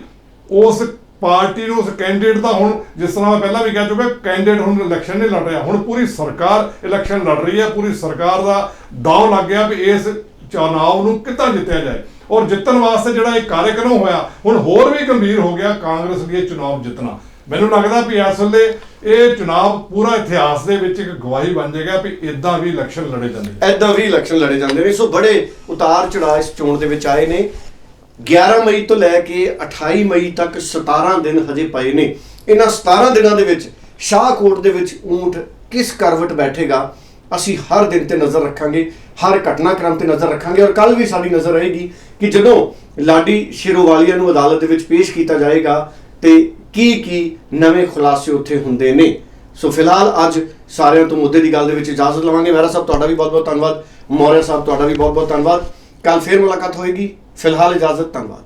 E: ਉਸ ਪਾਰਟੀ ਨੂੰ, ਉਸ ਕੈਂਡੀਡੇਟ ਦਾ ਹੁਣ ਜਿਸ ਤਰ੍ਹਾਂ ਮੈਂ ਪਹਿਲਾਂ ਵੀ ਕਹਿ ਚੁੱਕਾ ਕੈਂਡੀਡੇਟ ਹੁਣ ਇਲੈਕਸ਼ਨ ਨਹੀਂ ਲੜ ਰਿਹਾ, ਹੁਣ ਪੂਰੀ ਸਰਕਾਰ ਇਲੈਕਸ਼ਨ ਲੜ ਰਹੀ ਹੈ, ਪੂਰੀ ਸਰਕਾਰ ਦਾ ਦਾਅ ਲੱਗ ਗਿਆ ਵੀ ਇਸ ਚੁਣਾਵ ਨੂੰ ਕਿੱਦਾਂ ਜਿੱਤਿਆ ਜਾਏ। ਔਰ ਜਿੱਤਣ ਵਾਸਤੇ ਜਿਹੜਾ ਇਹ ਕਾਰਜਕ੍ਰਮ ਹੋਇਆ, ਹੁਣ ਹੋਰ ਵੀ ਗੰਭੀਰ ਹੋ ਗਿਆ ਕਾਂਗਰਸ ਲਈ ਇਹ ਚੁਣਾਵ ਜਿੱਤਣਾ। ਮੈਨੂੰ ਲੱਗਦਾ ਵੀ ਇਸ ਵੇਲੇ ਇਹ ਚੁਣਾਵ ਪੂਰਾ ਇਤਿਹਾਸ ਦੇ ਵਿੱਚ ਇੱਕ ਗਵਾਹੀ ਬਣ ਜਾਏਗਾ ਵੀ ਇਦਾਂ ਵੀ ਇਲੈਕਸ਼ਨ ਲੜੇ ਜਾਂਦੇ ਨੇ।
A: ਵੀ ਇਲੈਕਸ਼ਨ ਲੜੇ ਜਾਂਦੇ ਨੇ। ਸੋ ਬੜੇ ਉਤਾਰ ਚੜਾਅ ਇਸ ਚੋਣ ਦੇ ਵਿੱਚ ਆਏ ਨੇ। 11 ਮਈ ਤੋਂ ਲੈ ਕੇ 28 ਮਈ ਤੱਕ 17 ਦਿਨ ਹਜੇ ਪਏ ਨੇ। ਇਹਨਾਂ 17 ਦਿਨਾਂ ਦੇ ਵਿੱਚ ਸ਼ਾਹਕੋਟ ਦੇ ਵਿੱਚ ਊਂਟ ਕਿਸ ਕਰਵਟ ਬੈਠੇਗਾ? ਅਸੀਂ ਹਰ ਦਿਨ ਤੇ ਨਜ਼ਰ ਰੱਖਾਂਗੇ, ਹਰ ਘਟਨਾਕ੍ਰਮ ਤੇ ਨਜ਼ਰ ਰੱਖਾਂਗੇ ਔਰ ਕੱਲ ਵੀ ਸਾਡੀ ਨਜ਼ਰ ਰਹੇਗੀ ਕਿ ਜਦੋਂ ਲਾਡੀ ਸ਼ੇਰੋਵਾਲੀਆ ਨੂੰ ਅਦਾਲਤ ਦੇ ਵਿੱਚ ਪੇਸ਼ ਕੀਤਾ ਜਾਏਗਾ ਤੇ ਕੀ ਕੀ ਨਵੇਂ ਖੁਲਾਸੇ ਉੱਥੇ ਹੁੰਦੇ ਨੇ। ਸੋ ਫਿਲਹਾਲ ਅੱਜ ਸਾਰਿਆਂ ਤੋਂ ਮੁੱਦੇ ਦੀ ਗੱਲ ਦੇ ਵਿੱਚ ਇਜਾਜ਼ਤ ਲਵਾਂਗੇ। ਮਹਿਰਾ ਸਾਹਿਬ, ਤੁਹਾਡਾ ਵੀ ਬਹੁਤ ਬਹੁਤ ਧੰਨਵਾਦ। ਮੌਰਿਆ ਸਾਹਿਬ, ਤੁਹਾਡਾ ਵੀ ਬਹੁਤ ਬਹੁਤ ਧੰਨਵਾਦ। ਕੱਲ ਫੇਰ ਮੁਲਾਕਾਤ ਹੋਏਗੀ। ਫਿਲਹਾਲ ਇਜਾਜ਼ਤ, ਧੰਨਵਾਦ।